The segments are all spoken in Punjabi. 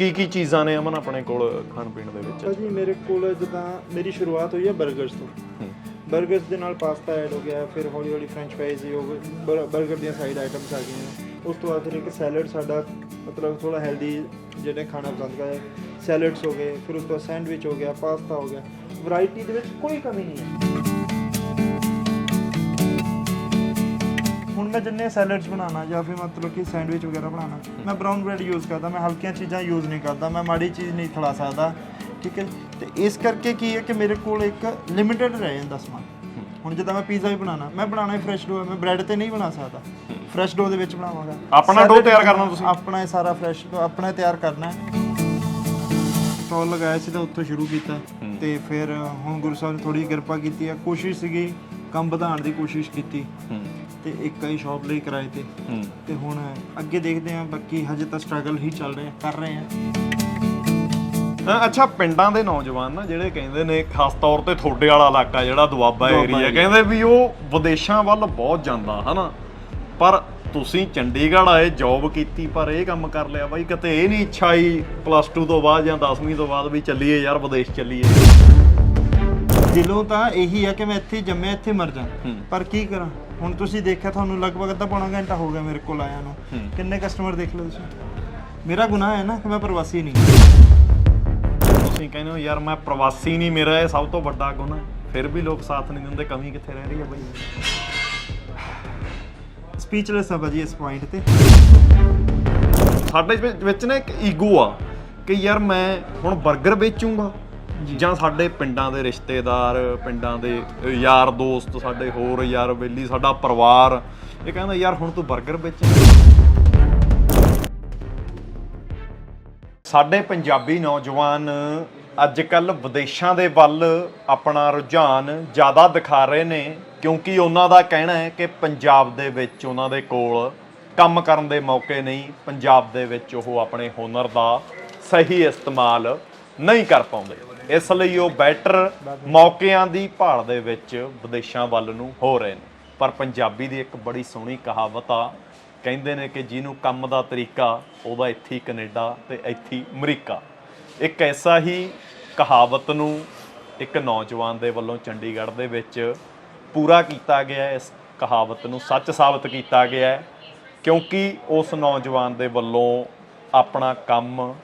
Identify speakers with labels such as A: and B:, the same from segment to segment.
A: ਕੀ ਕੀ ਚੀਜ਼ਾਂ ਨੇ ਅਮਨ ਆਪਣੇ ਕੋਲ ਖਾਣ ਪੀਣ ਦੇ ਵਿੱਚ?
B: ਭਾਜੀ ਮੇਰੇ ਕੋਲ ਜਿੱਦਾਂ ਮੇਰੀ ਸ਼ੁਰੂਆਤ ਹੋਈ ਹੈ 버ਗਰਸ ਤੋਂ। 버ਗਰਸ ਦੇ ਨਾਲ ਪਾਸਤਾ ਐਡ ਹੋ ਗਿਆ ਫਿਰ ਹੌਲੀ ਹੌਲੀ ਫ੍ਰੈਂਚ ਫਰਾਈਜ਼ ਹੋ ਗਏ 버ਗਰ ਦੀਆਂ ਸਾਈਡ ਆਈਟਮਸ ਆ ਗਈਆਂ। ਉਸ ਤੋਂ ਬਾਅਦ ਫਿਰ ਇੱਕ ਸੈਲਡ ਸਾਡਾ ਮਤਲਬ ਥੋੜਾ ਹੈਲਦੀ ਜਿਹੜੇ ਖਾਣਾ ਪਸੰਦ ਕਰਦੇ ਸੈਲਡਸ ਹੋ ਗਏ ਫਿਰ ਉਸ ਤੋਂ ਸੈਂਡਵਿਚ ਹੋ ਗਿਆ ਪਾਸਤਾ ਹੋ ਗਿਆ। ਵੈਰਾਈਟੀ ਦੇ ਵਿੱਚ ਕੋਈ ਕਮੀ ਨਹੀਂ ਹੈ। ਮੈਂ ਜਿੰਨੇ ਸੈਲਡਸ ਬਣਾਉਣਾ ਜਾਂ ਫਿਰ ਮਤਲਬ ਕਿ ਸੈਂਡਵਿਚ ਵਗੈਰਾ ਬਣਾਉਣਾ ਮੈਂ ਬ੍ਰਾਊਨ ਬ੍ਰੈਡ ਯੂਜ਼ ਕਰਦਾ ਮੈਂ ਹਲਕੀਆਂ ਚੀਜ਼ਾਂ ਯੂਜ਼ ਨਹੀਂ ਕਰਦਾ ਮੈਂ ਮਾੜੀ ਚੀਜ਼ ਨਹੀਂ ਖਿਲਾ ਸਕਦਾ ਠੀਕ ਹੈ? ਤੇ ਇਸ ਕਰਕੇ ਕੀ ਹੈ ਕਿ ਮੇਰੇ ਕੋਲ ਇੱਕ ਲਿਮਿਟਿਡ ਰਹਿ ਜਾਂਦਾ ਸਮਾਨ। ਹੁਣ ਜਿੱਦਾਂ ਮੈਂ ਪੀਜ਼ਾ ਵੀ ਬਣਾਉਣਾ ਮੈਂ ਬਣਾਉਣਾ ਹੀ ਫਰੈਸ਼ ਡੋ ਮੈਂ ਬ੍ਰੈਡ ਤੇ ਨਹੀਂ ਬਣਾ ਸਕਦਾ। ਫਰੈਸ਼ ਡੋ ਦੇ ਵਿੱਚ ਬਣਾਵਾਂਗਾ।
A: ਆਪਣਾ
B: Salad
A: ਤਿਆਰ ਕਰਨਾ ਤੁਸੀਂ?
B: ਆਪਣਾ ਸਾਰਾ ਫਰੈਸ਼ ਆਪਣਾ ਹੀ ਤਿਆਰ ਕਰਨਾ ਹੈ। ਸਟਾਲ ਲਗਾਇਆ ਸੀ ਤਾਂ ਉੱਥੋਂ ਸ਼ੁਰੂ ਕੀਤਾ ਤੇ ਫਿਰ ਹੁਣ ਗੁਰੂ ਸਾਹਿਬ ਨੇ ਥੋੜੀ ਕਿਰਪਾ ਕੀਤੀ ਹੈ ਕੋਸ਼ਿਸ਼ ਸੀਗੀ ਕੰਮ ਵਧਾਉਣ ਦੀ ਕੋਸ਼ਿਸ਼ ਕੀਤੀ।
A: ਹੂੰ।
B: ਤੇ ਇੱਕ ਹੀ ਸ਼ਾਪ ਲਈ ਕਿਰਾਏ ਤੇ।
A: ਹੂੰ।
B: ਤੇ ਹੁਣ ਅੱਗੇ ਦੇਖਦੇ ਹਾਂ ਬਾਕੀ ਹਜੇ ਤਾਂ ਸਟਰਗਲ ਹੀ ਚੱਲ ਰਿਹਾ ਕਰ ਰਹੇ ਹਾਂ।
A: ਅ, ਅੱਛਾ ਪਿੰਡਾਂ ਦੇ ਨੌਜਵਾਨ ਨਾ ਜਿਹੜੇ ਕਹਿੰਦੇ ਨੇ ਖਾਸ ਤੌਰ ਤੇ ਤੁਹਾਡੇ ਵਾਲਾ ਇਲਾਕਾ ਜਿਹੜਾ ਦੁਆਬਾ ਏਰੀਆ। ਕਹਿੰਦੇ ਵੀ ਉਹ ਵਿਦੇਸ਼ਾਂ ਵੱਲ ਬਹੁਤ ਜਾਂਦਾ ਹਨਾ? ਪਰ ਤੁਸੀਂ ਚੰਡੀਗੜ੍ਹ ਆਏ ਜੌਬ ਕੀਤੀ ਪਰ ਇਹ ਕੰਮ ਕਰ ਲਿਆ ਬਾਈ ਕਿਤੇ ਇਹ ਨਹੀਂ ਇੱਛਾ ਹੀ ਪਲੱਸ 2 ਤੋਂ ਬਾਅਦ ਜਾਂ 10ਵੀਂ ਤੋਂ ਬਾਅਦ ਵੀ ਚੱਲੀਏ ਯਾਰ ਵਿਦੇਸ਼ ਚੱਲੀਏ।
B: ਦਿਲੋਂ ਤਾਂ ਇਹੀ ਹੈ ਕਿ ਮੈਂ ਇੱਥੇ ਜੰਮਿਆ ਇੱਥੇ ਮਰ ਜਾ। ਪਰ ਕੀ ਕਰਾਂ? ਹੁਣ ਤੁਸੀਂ ਦੇਖਿਆ ਤੁਹਾਨੂੰ ਲਗਭਗ ਅੱਧਾ ਪੌਣਾ ਘੰਟਾ ਹੋ ਗਿਆ ਮੇਰੇ ਕੋਲ ਆਇਆ ਨੂੰ। ਕਿੰਨੇ ਕਸਟਮਰ ਦੇਖ ਲਓ ਤੁਸੀਂ? ਮੇਰਾ ਗੁਨਾਹ ਹੈ ਨਾ ਕਿ ਮੈਂ ਪ੍ਰਵਾਸੀ ਨਹੀਂ।
A: ਤੁਸੀਂ ਕਹਿੰਦੇ ਹੋ ਯਾਰ ਮੈਂ ਪ੍ਰਵਾਸੀ ਨਹੀਂ ਮੇਰਾ ਇਹ ਸਭ ਤੋਂ ਵੱਡਾ ਗੁਨਾਹ। ਫਿਰ ਵੀ ਲੋਕ ਸਾਥ ਨਹੀਂ ਦਿੰਦੇ ਕਮੀ ਕਿੱਥੇ ਰਹਿ ਰਹੀ ਹੈ ਬਾਈ?
B: ਸਪੀਚਲੈਸ ਆ ਭਾਜੀ ਇਸ ਪੁਆਇੰਟ ਤੇ।
A: ਸਾਡੇ ਵਿੱਚ- ਵਿੱਚ ਨਾ ਇੱਕ ਈਗੋ ਆ ਕਿ ਯਾਰ ਮੈਂ ਹੁਣ 버ਗਰ ਵੇਚੂੰਗਾ। ਜਾਂ। ਸਾਡੇ ਪਿੰਡਾਂ ਦੇ ਰਿਸ਼ਤੇਦਾਰ, ਪਿੰਡਾਂ ਦੇ ਯਾਰ ਦੋਸਤ, ਸਾਡੇ ਹੋਰ ਯਾਰ ਬੇਲੀ, ਸਾਡਾ ਪਰਿਵਾਰ। ਇਹ ਕਹਿੰਦਾ, ਯਾਰ, ਹੁਣ ਤੂੰ 버ਗਰ ਵੇਚੇਂਗਾ ਸਾਡੇ ਪੰਜਾਬੀ ਨੌਜਵਾਨ ਅੱਜ ਕੱਲ ਵਿਦੇਸ਼ਾਂ ਦੇ ਵੱਲ ਆਪਣਾ ਰੁਝਾਨ ਜ਼ਿਆਦਾ ਦਿਖਾ ਰਹੇ ਨੇ, ਕਿਉਂਕਿ ਉਹਨਾਂ ਦਾ ਕਹਿਣਾ ਹੈ ਕਿ ਪੰਜਾਬ ਦੇ ਵਿੱਚ ਉਹਨਾਂ ਦੇ ਕੋਲ ਕੰਮ ਕਰਨ ਦੇ ਮੌਕੇ ਨਹੀਂ, ਪੰਜਾਬ ਦੇ ਵਿੱਚ ਉਹ ਆਪਣੇ ਹੁਨਰ ਦਾ ਸਹੀ ਇਸਤੇਮਾਲ ਨਹੀਂ ਕਰ ਪਾਉਂਦੇ। ਇਸ ਲਈ ਉਹ ਬੈਟਰ ਮੌਕਿਆਂ ਦੀ ਭਾਲ ਦੇ ਵਿੱਚ ਵਿਦੇਸ਼ਾਂ ਵੱਲ ਨੂੰ ਹੋ ਰਹੇ ਨੇ। ਪਰ ਪੰਜਾਬੀ ਦੀ ਇੱਕ ਬੜੀ ਸੋਹਣੀ ਕਹਾਵਤ ਆ, ਕਹਿੰਦੇ ਨੇ ਕਿ ਜਿਹਨੂੰ ਕੰਮ ਦਾ ਤਰੀਕਾ, ਉਹਦਾ ਇੱਥੇ ਹੀ ਕੈਨੇਡਾ ਤੇ ਇੱਥੇ ਹੀ ਅਮਰੀਕਾ। ਇੱਕ ਐਸਾ ਹੀ ਕਹਾਵਤ ਨੂੰ ਇੱਕ ਨੌਜਵਾਨ ਦੇ ਵੱਲੋਂ ਚੰਡੀਗੜ੍ਹ ਦੇ ਵਿੱਚ ਪੂਰਾ ਕੀਤਾ ਗਿਆ ਇਸ ਕਹਾਵਤ ਨੂੰ ਸੱਚ ਸਾਬਤ ਕੀਤਾ ਗਿਆ ਕਿਉਂਕਿ ਉਸ ਨੌਜਵਾਨ ਦੇ ਵੱਲੋਂ ਆਪਣਾ ਕੰਮ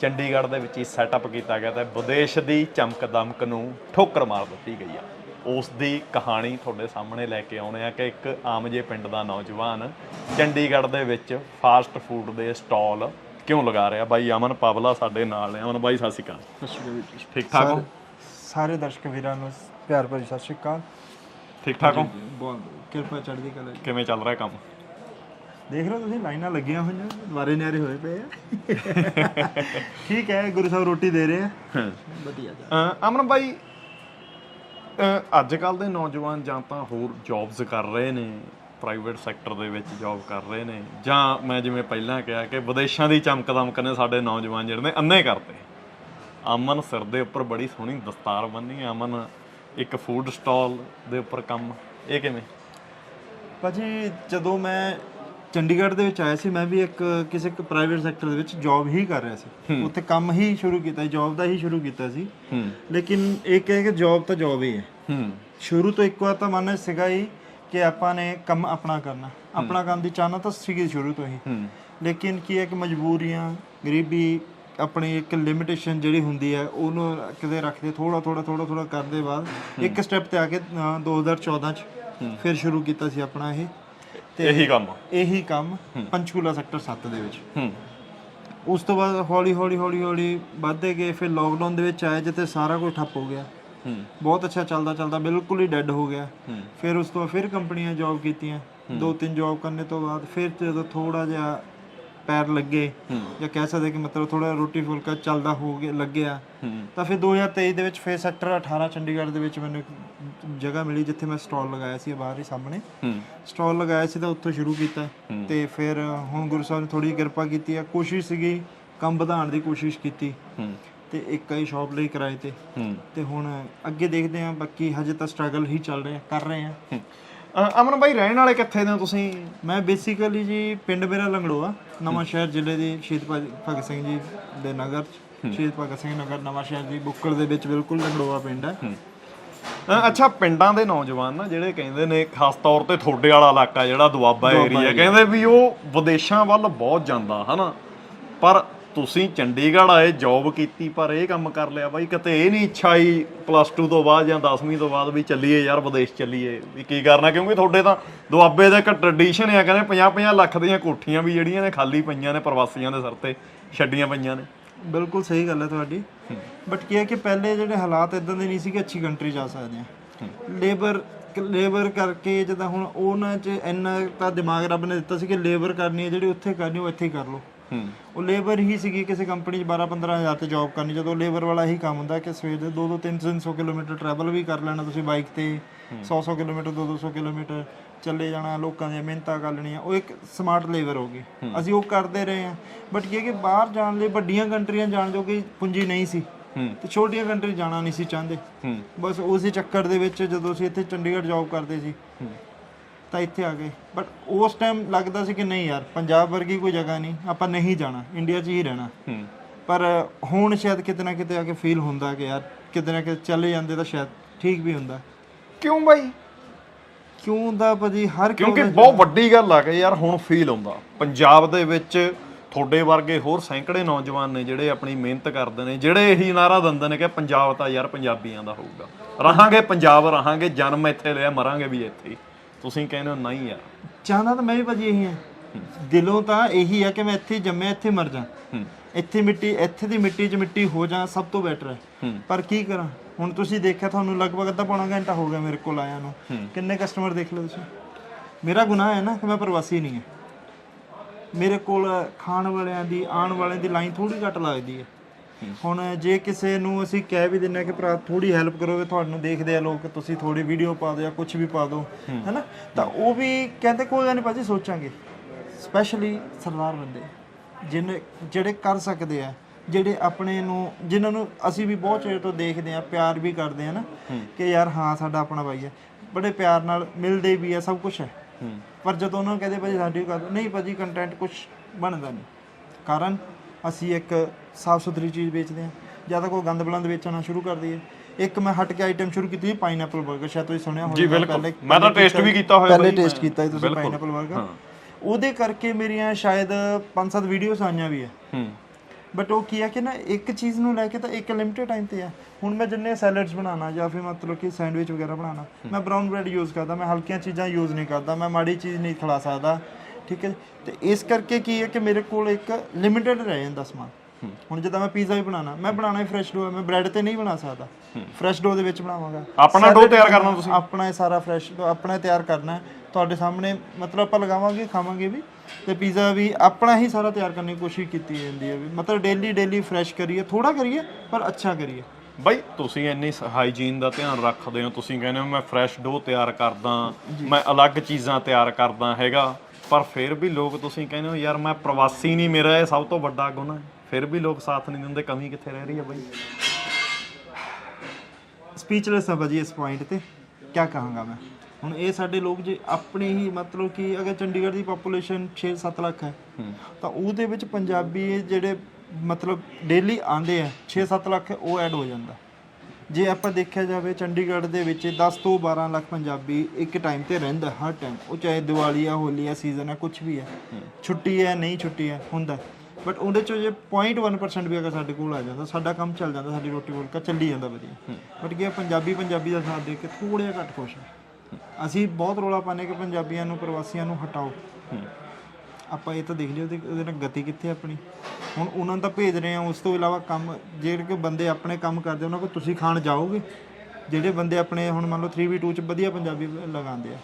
A: ਚੰਡੀਗੜ੍ਹ ਦੇ ਵਿੱਚ ਹੀ ਸੈਟਅਪ ਕੀਤਾ ਗਿਆ ਤੇ ਵਿਦੇਸ਼ ਦੀ ਚਮਕ ਦਮਕ ਨੂੰ ਠੋਕਰ ਮਾਰ ਦਿੱਤੀ ਗਈ ਆ। ਉਸ ਦੀ ਕਹਾਣੀ ਤੁਹਾਡੇ ਸਾਹਮਣੇ ਲੈ ਕੇ ਆਉਣੇ ਆ ਕਿ ਇੱਕ ਆਮ ਜੇ ਪਿੰਡ ਦਾ ਨੌਜਵਾਨ ਚੰਡੀਗੜ੍ਹ ਦੇ ਵਿੱਚ ਫਾਸਟ ਫੂਡ ਦੇ ਸਟਾਲ ਕਿਉਂ ਲਗਾ ਰਿਹਾ? ਬਾਈ ਅਮਨ ਪਵਲਾ ਸਾਡੇ ਨਾਲ ਨੇ। ਅਮਨ ਬਾਈ ਸਤਿ ਸ਼੍ਰੀ ਅਕਾਲ। ਠੀਕ ਠਾਕ ਹੋ?
B: ਸਾਰੇ ਦਰਸ਼ਕ ਵੀਰਾਂ ਨੂੰ ਪਿਆਰ ਭਰੀ ਸਤਿ ਸ਼੍ਰੀ ਅਕਾਲ।
A: ਠੀਕ ਠਾਕ ਹੋ?
B: ਬਹੁਤ ਕਿਰਪਾ ਚੜ੍ਹਦੀ ਕਲਾ।
A: ਕਿਵੇਂ ਚੱਲ ਰਿਹਾ ਕੰਮ?
B: ਦੇਖ ਲਓ ਤੁਸੀਂ ਲਾਈਨਾਂ ਲੱਗੀਆਂ ਹੋਈਆਂ ਦੁਆਰੇ ਨਿਆਰੇ ਹੋਏ ਪਏ ਆ। ਠੀਕ ਹੈ ਗੁਰੂ ਸਾਹਿਬ ਰੋਟੀ ਦੇ ਰਹੇ ਆ। ਵਧੀਆ
A: ਅ, ਅਮਨ ਬਾਈ ਅ, ਅੱਜ ਕੱਲ ਦੇ ਨੌਜਵਾਨ ਜਾਂ ਤਾਂ ਹੋਰ ਜੌਬਸ ਕਰ ਰਹੇ ਨੇ ਪ੍ਰਾਈਵੇਟ ਸੈਕਟਰ ਦੇ ਵਿੱਚ ਜੌਬ ਕਰ ਰਹੇ ਨੇ ਜਾਂ ਮੈਂ ਜਿਵੇਂ ਪਹਿਲਾਂ ਕਿਹਾ ਕਿ ਵਿਦੇਸ਼ਾਂ ਦੀ ਚਮਕ ਦਮਕ ਨੇ ਸਾਡੇ ਨੌਜਵਾਨ ਜਿਹੜੇ ਨੇ ਅੰਨੇ ਕਰਤੇ। ਅਮਨ ਸਿਰ ਦੇ ਉੱਪਰ ਬੜੀ ਸੋਹਣੀ ਦਸਤਾਰ ਬੰਨੀ ਹੈ। ਅਮਨ ਇੱਕ ਫੂਡ ਸਟਾਲ ਦੇ ਉੱਪਰ ਕੰਮ। ਇਹ ਕਿਵੇਂ?
B: ਭਾਜੀ ਜਦੋਂ ਮੈਂ ਚੰਡੀਗੜ੍ਹ ਦੇ ਵਿੱਚ ਆਇਆ ਸੀ ਮੈਂ ਵੀ ਇੱਕ ਕਿਸੇ ਇੱਕ ਪ੍ਰਾਈਵੇਟ ਸੈਕਟਰ ਦੇ ਵਿੱਚ ਜੌਬ ਹੀ ਕਰ ਰਿਹਾ ਸੀ। ਉੱਥੇ ਕੰਮ ਹੀ ਸ਼ੁਰੂ ਕੀਤਾ ਜੌਬ ਦਾ ਹੀ ਸ਼ੁਰੂ ਕੀਤਾ ਸੀ। ਲੇਕਿਨ ਇਹ ਕਹੇ ਕਿ ਜੌਬ ਤਾਂ ਜੌਬ ਹੀ ਹੈ। ਸ਼ੁਰੂ ਤੋਂ ਇੱਕ ਵਾਰ ਤਾਂ ਮਨ ਸੀਗਾ ਹੀ ਕਿ ਆਪਾਂ ਨੇ ਕੰਮ ਆਪਣਾ ਕਰਨਾ। ਆਪਣਾ ਕੰਮ ਦੀ ਚਾਹਨਾ ਤਾਂ ਸੀਗੀ ਸ਼ੁਰੂ ਤੋਂ ਹੀ। ਲੇਕਿਨ ਕੀ ਹੈ ਕਿ ਮਜਬੂਰੀਆਂ ਗਰੀਬੀ ਆਪਣੀ ਇੱਕ ਲਿਮਿਟੇਸ਼ਨ ਜਿਹੜੀ ਹੁੰਦੀ ਹੈ ਉਹਨੂੰ ਕਿਤੇ ਰੱਖਦੇ ਥੋੜਾ ਥੋੜਾ ਥੋੜਾ ਥੋੜਾ ਕਰਦੇ ਬਾਅਦ ਇੱਕ ਸਟੈਪ ਤੇ ਆ ਕੇ ਅ, 2014 ਚ ਫਿਰ ਸ਼ੁਰੂ ਕੀਤਾ ਸੀ ਆਪਣਾ ਇਹ।
A: ਇਹੀ ਕੰਮ।
B: ਇਹੀ ਕੰਮ ਪੰਚਕੂਲਾ ਸੈਕਟਰ 7 ਦੇ ਵਿੱਚ।
A: ਹੂੰ।
B: ਉਸ ਤੋਂ ਬਾਅਦ ਹੌਲੀ ਹੌਲੀ ਹੌਲੀ ਹੌਲੀ ਵੱਧਦੇ ਗਏ ਫਿਰ ਲੋਕਡਾਊਨ ਦੇ ਵਿੱਚ ਆਏ ਜਿੱਥੇ ਸਾਰਾ ਕੁਝ ਠੱਪ ਹੋ ਗਿਆ।
A: ਹੂੰ।
B: ਬਹੁਤ ਅੱਛਾ ਚੱਲਦਾ ਚੱਲਦਾ ਬਿਲਕੁਲ ਹੀ ਡੈੱਡ ਹੋ ਗਿਆ। ਫਿਰ ਉਸ ਤੋਂ ਬਾਅਦ ਫਿਰ ਕੰਪਨੀਆਂ ਜੌਬ ਕੀਤੀਆਂ। ਦੋ ਤਿੰਨ ਜੌਬ ਕਰਨੇ ਤੋਂ ਬਾਅਦ ਫਿਰ ਜਦੋਂ ਥੋੜਾ ਜਿਹਾ ਪੈਰ ਲੱਗੇ ਜਾਂ ਕਹਿ ਸਕਦੇ ਕਿ ਮਤਲਬ ਥੋੜਾ ਰੋਟੀ ਫੁਲਕਾ ਚੱਲਦਾ ਹੋ ਗਿਆ ਲੱਗਿਆ ਤਾਂ ਫਿਰ 2023 ਦੇ ਵਿੱਚ ਫਿਰ ਸੈਕਟਰ 18 ਚੰਡੀਗੜ੍ਹ ਦੇ ਵਿੱਚ ਮੈਨੂੰ ਇੱਕ ਜਗ੍ਹਾ ਮਿਲੀ ਜਿੱਥੇ ਮੈਂ ਸਟਾਲ ਲਗਾਇਆ ਸੀ ਬਾਹਰ ਹੀ ਸਾਹਮਣੇ। ਸਟਾਲ ਲਗਾਇਆ ਸੀ ਤਾਂ ਉੱਥੋਂ ਸ਼ੁਰੂ ਕੀਤਾ ਤੇ ਫਿਰ ਹੁਣ ਗੁਰੂ ਸਾਹਿਬ ਨੇ ਥੋੜੀ ਕਿਰਪਾ ਕੀਤੀ ਹੈ ਕੋਸ਼ਿਸ਼ ਸੀਗੀ ਕੰਮ ਵਧਾਉਣ ਦੀ ਕੋਸ਼ਿਸ਼ ਕੀਤੀ ਤੇ ਇੱਕ ਹੀ ਸ਼ਾਪ ਲਈ ਕਿਰਾਏ ਤੇ। ਤੇ ਹੁਣ ਅੱਗੇ ਦੇਖਦੇ ਹਾਂ ਬਾਕੀ ਹਜੇ ਤਾਂ ਸਟਰਗਲ ਹੀ ਚੱਲ ਰਿਹਾ ਕਰ ਰਹੇ ਹਾਂ।
A: ਅ, ਅਮਨ ਬਾਈ ਰਹਿਣ ਵਾਲੇ ਕਿੱਥੇ ਦੇ ਹੋ ਤੁਸੀਂ?
B: ਮੈਂ ਬੇਸਿਕਲੀ ਜੀ ਪਿੰਡ ਮੇਰਾ ਲੰਗੜੋਆ ਨਵਾਂ ਸ਼ਹਿਰ ਜ਼ਿਲ੍ਹੇ ਦੇ ਸ਼ਹੀਦ ਭਗ- ਭਗਤ ਸਿੰਘ ਜੀ ਦੇ ਨਗਰ 'ਚ। ਸ਼ਹੀਦ ਭਗਤ ਸਿੰਘ ਨਗਰ ਨਵਾਂ ਸ਼ਹਿਰ ਜੀ ਬੁੱਕਲ ਦੇ ਵਿੱਚ ਬਿਲਕੁਲ ਲੰਗੜੋਆ ਪਿੰਡ ਹੈ।
A: ਅ, ਅੱਛਾ ਪਿੰਡਾਂ ਦੇ ਨੌਜਵਾਨ ਨਾ ਜਿਹੜੇ ਕਹਿੰਦੇ ਨੇ ਖਾਸ ਤੌਰ ਤੇ ਤੁਹਾਡੇ ਵਾਲਾ ਇਲਾਕਾ ਜਿਹੜਾ ਦੁਆਬਾ ਏਰੀਆ ਕਹਿੰਦੇ ਵੀ ਉਹ ਵਿਦੇਸ਼ਾਂ ਵੱਲ ਬਹੁਤ ਜਾਂਦਾ ਹਨਾ? ਪਰ ਤੁਸੀਂ ਚੰਡੀਗੜ੍ਹ ਆਏ ਜੌਬ ਕੀਤੀ ਪਰ ਇਹ ਕੰਮ ਕਰ ਲਿਆ ਬਾਈ ਕਿਤੇ ਇਹ ਨਹੀਂ ਇੱਛਾ ਆਈ ਪਲੱਸ 2 ਤੋਂ ਬਾਅਦ ਜਾਂ 10ਵੀਂ ਤੋਂ ਬਾਅਦ ਵੀ ਚੱਲੀਏ ਯਾਰ ਵਿਦੇਸ਼ ਚੱਲੀਏ। ਵੀ ਕੀ ਕਰਨਾ ਕਿਉਂਕਿ ਤੁਹਾਡੇ ਤਾਂ ਦੁਆਬੇ ਦਾ ਇੱਕ ਟ੍ਰੈਡੀਸ਼ਨ ਆ ਕਹਿੰਦੇ 50-50 ਲੱਖ ਦੀਆਂ ਕੋਠੀਆਂ ਵੀ ਜਿਹੜੀਆਂ ਨੇ ਖਾਲੀ ਪਈਆਂ ਨੇ ਪ੍ਰਵਾਸੀਆਂ ਦੇ ਸਿਰ ਤੇ ਛੱਡੀਆਂ ਪਈਆਂ ਨੇ।
B: ਬਿਲਕੁਲ ਸਹੀ ਗੱਲ ਹੈ ਤੁਹਾਡੀ। ਬਟ ਕੀ ਹੈ ਕਿ ਪਹਿਲੇ ਜਿਹੜੇ ਹਾਲਾਤ ਇਦਾਂ ਦੇ ਨਹੀਂ ਸੀ ਕਿ ਅੱਛੀ ਕੰਟਰੀ ਜਾ ਸਕਦੇ ਆ। ਲੇਬਰ ਲੇਬਰ ਕਰਕੇ ਜਿੱਦਾਂ ਹੁਣ ਉਹਨਾਂ 'ਚ ਇੰਨਾ ਤਾਂ ਦਿਮਾਗ ਰੱਬ ਨੇ ਦਿੱਤਾ ਸੀ ਕਿ ਲੇਬਰ ਕਰਨੀ ਹੈ ਜਿਹੜੀ ਉੱਥੇ ਕਰਨੀ ਉਹ ਇੱਥੇ ਹੀ ਕਰ ਲਓ।
A: ਹੂੰ
B: ਉਹ ਲੇਬਰ ਹੀ ਸੀਗੀ ਕਿਸੇ ਕੰਪਨੀ 'ਚ 12-15 ਹਜ਼ਾਰ ਤੇ ਜੌਬ ਕਰਨੀ। ਜਦੋਂ ਲੇਬਰ ਵਾਲਾ ਹੀ ਕੰਮ ਹੁੰਦਾ ਕਿ ਸਵੇਰ ਦੇ 2-2 300 ਕਿਲੋਮੀਟਰ ਟਰੈਵਲ ਵੀ ਕਰ ਲੈਣਾ ਤੁਸੀਂ ਬਾਈਕ ਤੇ। 100-100 ਕਿਲੋਮੀਟਰ 200 ਕਿਲੋਮੀਟਰ ਚੱਲੇ ਜਾਣਾ ਲੋਕਾਂ ਦੀਆਂ ਮਿਹਨਤਾਂ ਕਰ ਲੈਣੀਆਂ। ਉਹ ਇੱਕ ਸਮਾਰਟ ਲੇਬਰ ਹੋ ਗਈ। ਅਸੀਂ ਉਹ ਕਰਦੇ ਰਹੇ ਹਾਂ। ਬਟ ਕੀ ਹੈ ਕਿ ਬਾਹਰ ਜਾਣ ਲਈ ਵੱਡੀਆਂ ਕੰਟਰੀਆਂ ਜਾਣ ਜੋਗੀ ਪੂੰਜੀ ਨਹੀਂ ਸੀ। ਤੇ ਛੋਟੀਆਂ ਕੰਟਰੀ ਜਾਣਾ ਨਹੀਂ ਸੀ ਚਾਹੁੰਦੇ। ਬਸ ਉਸੇ ਚੱਕਰ ਦੇ ਵਿੱਚ ਜਦੋਂ ਅਸੀਂ ਇੱਥੇ ਚੰਡੀਗੜ੍ਹ ਜੌਬ ਕਰਦੇ ਸੀ ਤਾਂ ਇੱਥੇ ਆ ਗਏ। ਬਟ ਉਸ ਟਾਈਮ ਲੱਗਦਾ ਸੀ ਕਿ ਨਹੀਂ ਯਾਰ ਪੰਜਾਬ ਵਰਗੀ ਕੋਈ ਜਗ੍ਹਾ ਨਹੀਂ ਆਪਾਂ ਨਹੀਂ ਜਾਣਾ ਇੰਡੀਆ 'ਚ ਹੀ ਰਹਿਣਾ। ਪਰ ਹੁਣ ਸ਼ਾਇਦ ਕਿਤੇ ਨਾ ਕਿਤੇ ਆ ਕੇ ਫੀਲ ਹੁੰਦਾ ਕਿ ਯਾਰ ਕਿਤੇ ਨਾ ਕਿਤੇ ਚਲੇ ਜਾਂਦੇ ਤਾਂ ਸ਼ਾਇਦ ਠੀਕ ਵੀ ਹੁੰਦਾ।
A: ਕਿਉਂ ਬਾਈ?
B: ਕਿਉਂ ਦਾ ਭਾਜੀ? ਹਰ ਕਿਉਂ
A: ਕਿਉਂਕਿ ਬਹੁਤ ਵੱਡੀ ਗੱਲ ਆ ਕਿ ਯਾਰ ਹੁਣ ਫੀਲ ਹੁੰਦਾ। ਪੰਜਾਬ ਦੇ ਵਿੱਚ ਤੁਹਾਡੇ ਵਰਗੇ ਹੋਰ ਸੈਂਕੜੇ ਨੌਜਵਾਨ ਨੇ ਜਿਹੜੇ ਆਪਣੀ ਮਿਹਨਤ ਕਰਦੇ ਨੇ ਜਿਹੜੇ ਇਹੀ ਨਾਰਾ ਦਿੰਦੇ ਨੇ ਕਿ ਪੰਜਾਬ ਤਾਂ ਯਾਰ ਪੰਜਾਬੀਆਂ ਦਾ ਹੋਊਗਾ। ਰਹਾਂਗੇ ਪੰਜਾਬ ਰਹਾਂਗੇ ਜਨਮ ਇੱਥੇ ਲਿਆ ਮਰਾਂਗੇ ਵੀ ਇੱਥੇ ਹੀ। ਤੁਸੀਂ ਕਹਿੰਦੇ ਹੋ ਨਹੀਂ ਯਾਰ
B: ਚਾਹੁੰਦਾ ਤਾਂ ਮੈਂ ਵੀ ਭਾਜੀ ਇਹੀ ਹਾਂ ਦਿਲੋਂ ਤਾਂ ਇਹੀ ਹੈ ਕਿ ਮੈਂ ਇੱਥੇ ਜੰਮਿਆ ਇੱਥੇ ਮਰ ਜਾ। ਇੱਥੇ ਮਿੱਟੀ ਇੱਥੇ ਦੀ ਮਿੱਟੀ 'ਚ ਮਿੱਟੀ ਹੋ ਜਾ ਸਭ ਤੋਂ ਬੈਟਰ ਹੈ। ਪਰ ਕੀ ਕਰਾਂ? ਹੁਣ ਤੁਸੀਂ ਦੇਖਿਆ ਤੁਹਾਨੂੰ ਲਗਭਗ ਅੱਧਾ ਪੌਣਾ ਘੰਟਾ ਹੋ ਗਿਆ ਮੇਰੇ ਕੋਲ ਆਇਆ ਨੂੰ। ਕਿੰਨੇ ਕਸਟਮਰ ਦੇਖ ਲਓ ਤੁਸੀਂ? ਮੇਰਾ ਗੁਨਾਹ ਹੈ ਨਾ ਕਿ ਮੈਂ ਪ੍ਰਵਾਸੀ ਨਹੀਂ ਹਾਂ। ਮੇਰੇ ਕੋਲ ਖਾਣ ਵਾਲਿਆਂ ਦੀ ਆਉਣ ਵਾਲਿਆਂ ਦੀ ਲਾਈਨ ਥੋੜੀ ਘੱਟ ਲੱਗਦੀ ਹੈ। ਹੁਣ ਜੇ ਕਿਸੇ ਨੂੰ ਅਸੀਂ ਕਹਿ ਵੀ ਦਿੰਨੇ ਕਿ ਭਰਾ ਥੋੜੀ ਹੈਲਪ ਕਰੋਗੇ ਤੁਹਾਨੂੰ ਦੇਖਦੇ ਆ ਲੋਕ ਤੁਸੀਂ ਥੋੜੀ ਵੀਡੀਓ ਪਾ ਦਿਓ ਜਾਂ ਕੁਝ ਵੀ ਪਾ ਦਿਓ ਹੈਨਾ? ਤਾਂ ਉਹ ਵੀ ਕਹਿੰਦੇ ਕੋਈ ਗੱਲ ਨਹੀਂ ਭਾਜੀ ਸੋਚਾਂਗੇ। ਸਪੈਸ਼ਲੀ ਸਰਦਾਰ ਬੰਦੇ ਜਿਹਨੇ ਜਿਹੜੇ ਕਰ ਸਕਦੇ ਆ ਜਿਹੜੇ ਆਪਣੇ ਨੂੰ ਜਿਨ੍ਹਾਂ ਨੂੰ ਅਸੀਂ ਵੀ ਬਹੁਤ ਚਿਰ ਤੋਂ ਦੇਖਦੇ ਆ ਪਿਆਰ ਵੀ ਕਰਦੇ ਆ ਨਾ ਕਿ ਯਾਰ ਹਾਂ ਸਾਡਾ ਆਪਣਾ ਭਾਈ ਹੈ ਬੜੇ ਪਿਆਰ ਨਾਲ ਮਿਲਦੇ ਵੀ ਆ ਸਭ ਕੁਝ ਹੈ
A: ਹੂੰ।
B: ਪਰ ਜਦੋਂ ਉਹਨਾਂ ਨੂੰ ਕਹਦੇ ਭਾਜੀ ਸਾਡੀ ਕਰ ਦਿਓ, ਨਹੀਂ ਭਾਜੀ ਕੰਟੈਂਟ ਕੁਝ ਬਣਦਾ ਨਹੀਂ। ਕਾਰਨ? ਅਸੀਂ ਇੱਕ ਸਾਫ਼ ਸੁਥਰੀ ਚੀਜ਼ ਵੇਚਦੇ ਹਾਂ। ਜਾਂ ਤਾਂ ਕੋਈ ਗੰਦ ਬਲੰਦ ਵੇਚਣਾ ਸ਼ੁਰੂ ਕਰ ਦਈਏ। ਇੱਕ ਮੈਂ ਹਟ ਕੇ ਆਈਟਮ ਸ਼ੁਰੂ ਕੀਤੀ ਸੀ ਪਾਈਨਐਪਲ 버ਗਰ ਸ਼ਾਇਦ ਤੁਸੀਂ ਸੁਣਿਆ ਹੋਵੇਗਾ
A: ਜੀ, ਬਿਲਕੁਲ। ਮੈਂ ਤਾਂ taste ਵੀ ਕੀਤਾ ਹੋਇਆ
B: ਪਹਿਲੇ ਟੇਸਟ ਕੀਤਾ ਸੀ ਤੁਸੀਂ। ਪਾਈਨਐਪਲ 버ਗਰ। ਉਹਦੇ ਕਰਕੇ ਮੇਰੀਆਂ ਸ਼ਾਇਦ 5-7 ਵੀਡੀਓਜ਼ ਆਈਆਂ ਵੀ ਹੈ
A: ਹੂੰ।
B: ਬਟ ਉਹ ਕੀ ਹੈ ਕਿ ਨਾ ਇੱਕ ਚੀਜ਼ ਨੂੰ ਲੈ ਕੇ ਤਾਂ ਇੱਕ ਲਿਮਿਟਡ ਟਾਈਮ ਤੇ ਆ। ਹੁਣ ਮੈਂ ਜਿੰਨੇ ਸੈਲਡਸ ਬਣਾਉਣਾ ਜਾਂ ਫਿਰ ਮਤਲਬ ਕਿ ਸੈਂਡਵਿਚ ਵਗੈਰਾ ਬਣਾਉਣਾ ਮੈਂ ਬ੍ਰਾਊਨ ਬ੍ਰੈਡ ਯੂਜ਼ ਕਰਦਾ ਮੈਂ ਹਲਕੀਆਂ ਚੀਜ਼ਾਂ ਯੂਜ਼ ਨਹੀਂ ਕਰਦਾ ਮੈਂ ਮਾੜੀ ਚੀਜ਼ ਨਹੀਂ ਖਿਲਾ ਸਕਦਾ। ਠੀਕ ਹੈ ਤੇ ਇਸ ਕਰਕੇ ਕੀ ਹੈ ਕਿ ਮੇਰੇ ਕੋਲ ਇੱਕ ਲਿਮਿਟਡ ਰਹਿ ਜਾਂਦਾ ਸਮਾਨ। ਹੁਣ ਜਦੋਂ ਮੈਂ ਪੀਜ਼ਾ ਵੀ ਬਣਾਉਣਾ ਮੈਂ ਬਣਾਉਣਾ ਹੀ ਫਰੈਸ਼ ਡੋ ਹੈ ਮੈਂ ਬ੍ਰੈਡ ਤੇ ਨਹੀਂ ਬਣਾ ਸਕਦਾ। ਫਰੈਸ਼ ਡੋ ਦੇ ਵਿੱਚ ਬਣਾਵਾਂਗਾ।
A: ਆਪਣਾ dough ਤਿਆਰ ਕਰਨਾ ਤੁਸੀਂ?
B: ਆਪਣਾ ਇਹ ਸਾਰਾ ਫਰੈਸ਼ ਆਪਣਾ ਹੀ ਤਿਆਰ ਕਰਨਾ ਹੈ। ਤੁਹਾਡੇ ਸਾਹਮਣੇ ਮਤਲਬ ਆਪਾਂ ਲਗਾਵਾਂਗੇ ਖਾਵਾਂਗੇ ਵੀ। ਤੇ ਪੀਜ਼ਾ ਵੀ ਆਪਣਾ ਹੀ ਸਾਰਾ ਤਿਆਰ ਕਰਨ ਦੀ ਕੋਸ਼ਿਸ਼ ਕੀਤੀ ਜਾਂਦੀ ਹੈ ਵੀ। ਮਤਲਬ ਡੇਲੀ ਡੇਲੀ ਫਰੈਸ਼ ਕਰੀਏ ਥੋੜਾ ਕਰੀਏ ਪਰ ਅੱਛਾ ਕਰੀਏ।
A: ਬਾਈ ਤੁਸੀਂ ਇੰਨੀ ਹਾਈਜੀਨ ਦਾ ਧਿਆਨ ਰੱਖਦੇ ਹੋ ਤੁਸੀਂ ਕਹਿੰਦੇ ਹੋ ਮੈਂ ਫਰੈਸ਼ ਡੋ ਤਿਆਰ ਕਰਦਾ ਮੈਂ ਅਲੱਗ ਚੀਜ਼ਾਂ ਤਿਆਰ ਕਰਦਾ ਹੈਗਾ। ਪਰ ਫਿਰ ਵੀ ਲੋਕ ਤੁਸੀਂ ਕਹਿੰਦੇ ਹੋ ਯਾਰ ਮੈਂ ਪ੍ਰਵਾਸੀ ਨਹੀਂ ਮੇਰਾ ਇਹ ਸਭ ਤੋਂ ਵੱਡਾ ਗੁਨਾਹ ਹੈ। ਫਿਰ ਵੀ ਲੋਕ ਸਾਥ ਨਹੀਂ ਦਿੰਦੇ ਕਮੀ ਕਿੱਥੇ ਰਹਿ ਰਹੀ ਹੈ ਬਾਈ?
B: ਸਪੀਚਲੈਸ ਹਾਂ ਭਾਜੀ ਇਸ ਪੁਆਇੰਟ ਤੇ। ਕੀ ਕਹਾਂਗਾ ਮੈਂ? ਹੁਣ ਇਹ ਸਾਡੇ ਲੋਕ ਜੇ ਆਪਣੀ ਹੀ ਮਤਲਬ ਕਿ ਅਗਰ ਚੰਡੀਗੜ੍ਹ ਦੀ ਪੋਪੂਲੇਸ਼ਨ 6-7 ਲੱਖ ਹੈ ਤਾਂ ਉਹਦੇ ਵਿੱਚ ਪੰਜਾਬੀ ਜਿਹੜੇ ਮਤਲਬ ਡੇਲੀ ਆਂਦੇ ਆ 6-7 ਲੱਖ ਉਹ ਐਡ ਹੋ ਜਾਂਦਾ। ਜੇ ਆਪਾਂ ਦੇਖਿਆ ਜਾਵੇ ਚੰਡੀਗੜ੍ਹ ਦੇ ਵਿੱਚ 10 ਤੋਂ 12 ਲੱਖ ਪੰਜਾਬੀ ਇੱਕ ਟਾਈਮ ਤੇ ਰਹਿੰਦਾ ਹਰ ਟਾਈਮ ਉਹ ਚਾਹੇ ਦੀਵਾਲੀ ਆ ਹੋਲੀ ਆ ਸੀਜ਼ਨ ਆ ਕੁਝ ਵੀ ਹੈ। ਛੁੱਟੀ ਹੈ ਨਹੀਂ ਛੁੱਟੀ ਹੈ ਹੁੰਦਾ। ਬਟ ਉਹਦੇ ਚੋਂ ਜੇ 0.1% ਵੀ ਅਗਰ ਸਾਡੇ ਕੋਲ ਆ ਜਾਂਦਾ ਸਾਡਾ ਕੰਮ ਚੱਲ ਜਾਂਦਾ ਸਾਡੀ ਰੋਟੀ ਫੁਲਕਾ ਚੱਲੀ ਜਾਂਦਾ ਵਧੀਆ। ਬਟ ਕੀ ਆ, ਪੰਜਾਬੀ ਪੰਜਾਬੀ ਦਾ ਸਾਥ ਦੇ ਕੇ ਥੋੜ੍ਹਾ ਘੱਟ ਖੁਸ਼ ਹੈ। ਅਸੀਂ ਬਹੁਤ ਰੋਲਾ ਪਾਉਂਦੇ ਕਿ ਪੰਜਾਬੀਆਂ ਨੂੰ ਪ੍ਰਵਾਸੀਆਂ ਨੂੰ ਹਟਾਓ। ਆਪਾਂ ਇਹ ਤਾਂ ਦੇਖ ਲਿਓ ਉਹਦੇ ਉਹਦੇ ਨਾਲ ਗਤੀ ਕਿੱਥੇ ਹੈ ਆਪਣੀ। ਹੁਣ ਉਹਨਾਂ ਨੂੰ ਤਾਂ ਭੇਜ ਰਹੇ ਆ, ਉਸ ਤੋਂ ਇਲਾਵਾ ਕੰਮ, ਜਿਹੜੇ ਕਿ ਬੰਦੇ ਆਪਣੇ ਕੰਮ ਕਰਦੇ ਉਹਨਾਂ ਕੋਲ ਤੁਸੀਂ ਖਾਣ ਜਾਓਗੇ? ਜਿਹੜੇ ਬੰਦੇ ਆਪਣੇ ਹੁਣ ਮੰਨ ਲਓ 3v2 ਚ ਵਧੀਆ ਪੰਜਾਬੀ ਲਗਾਉਂਦੇ ਆ,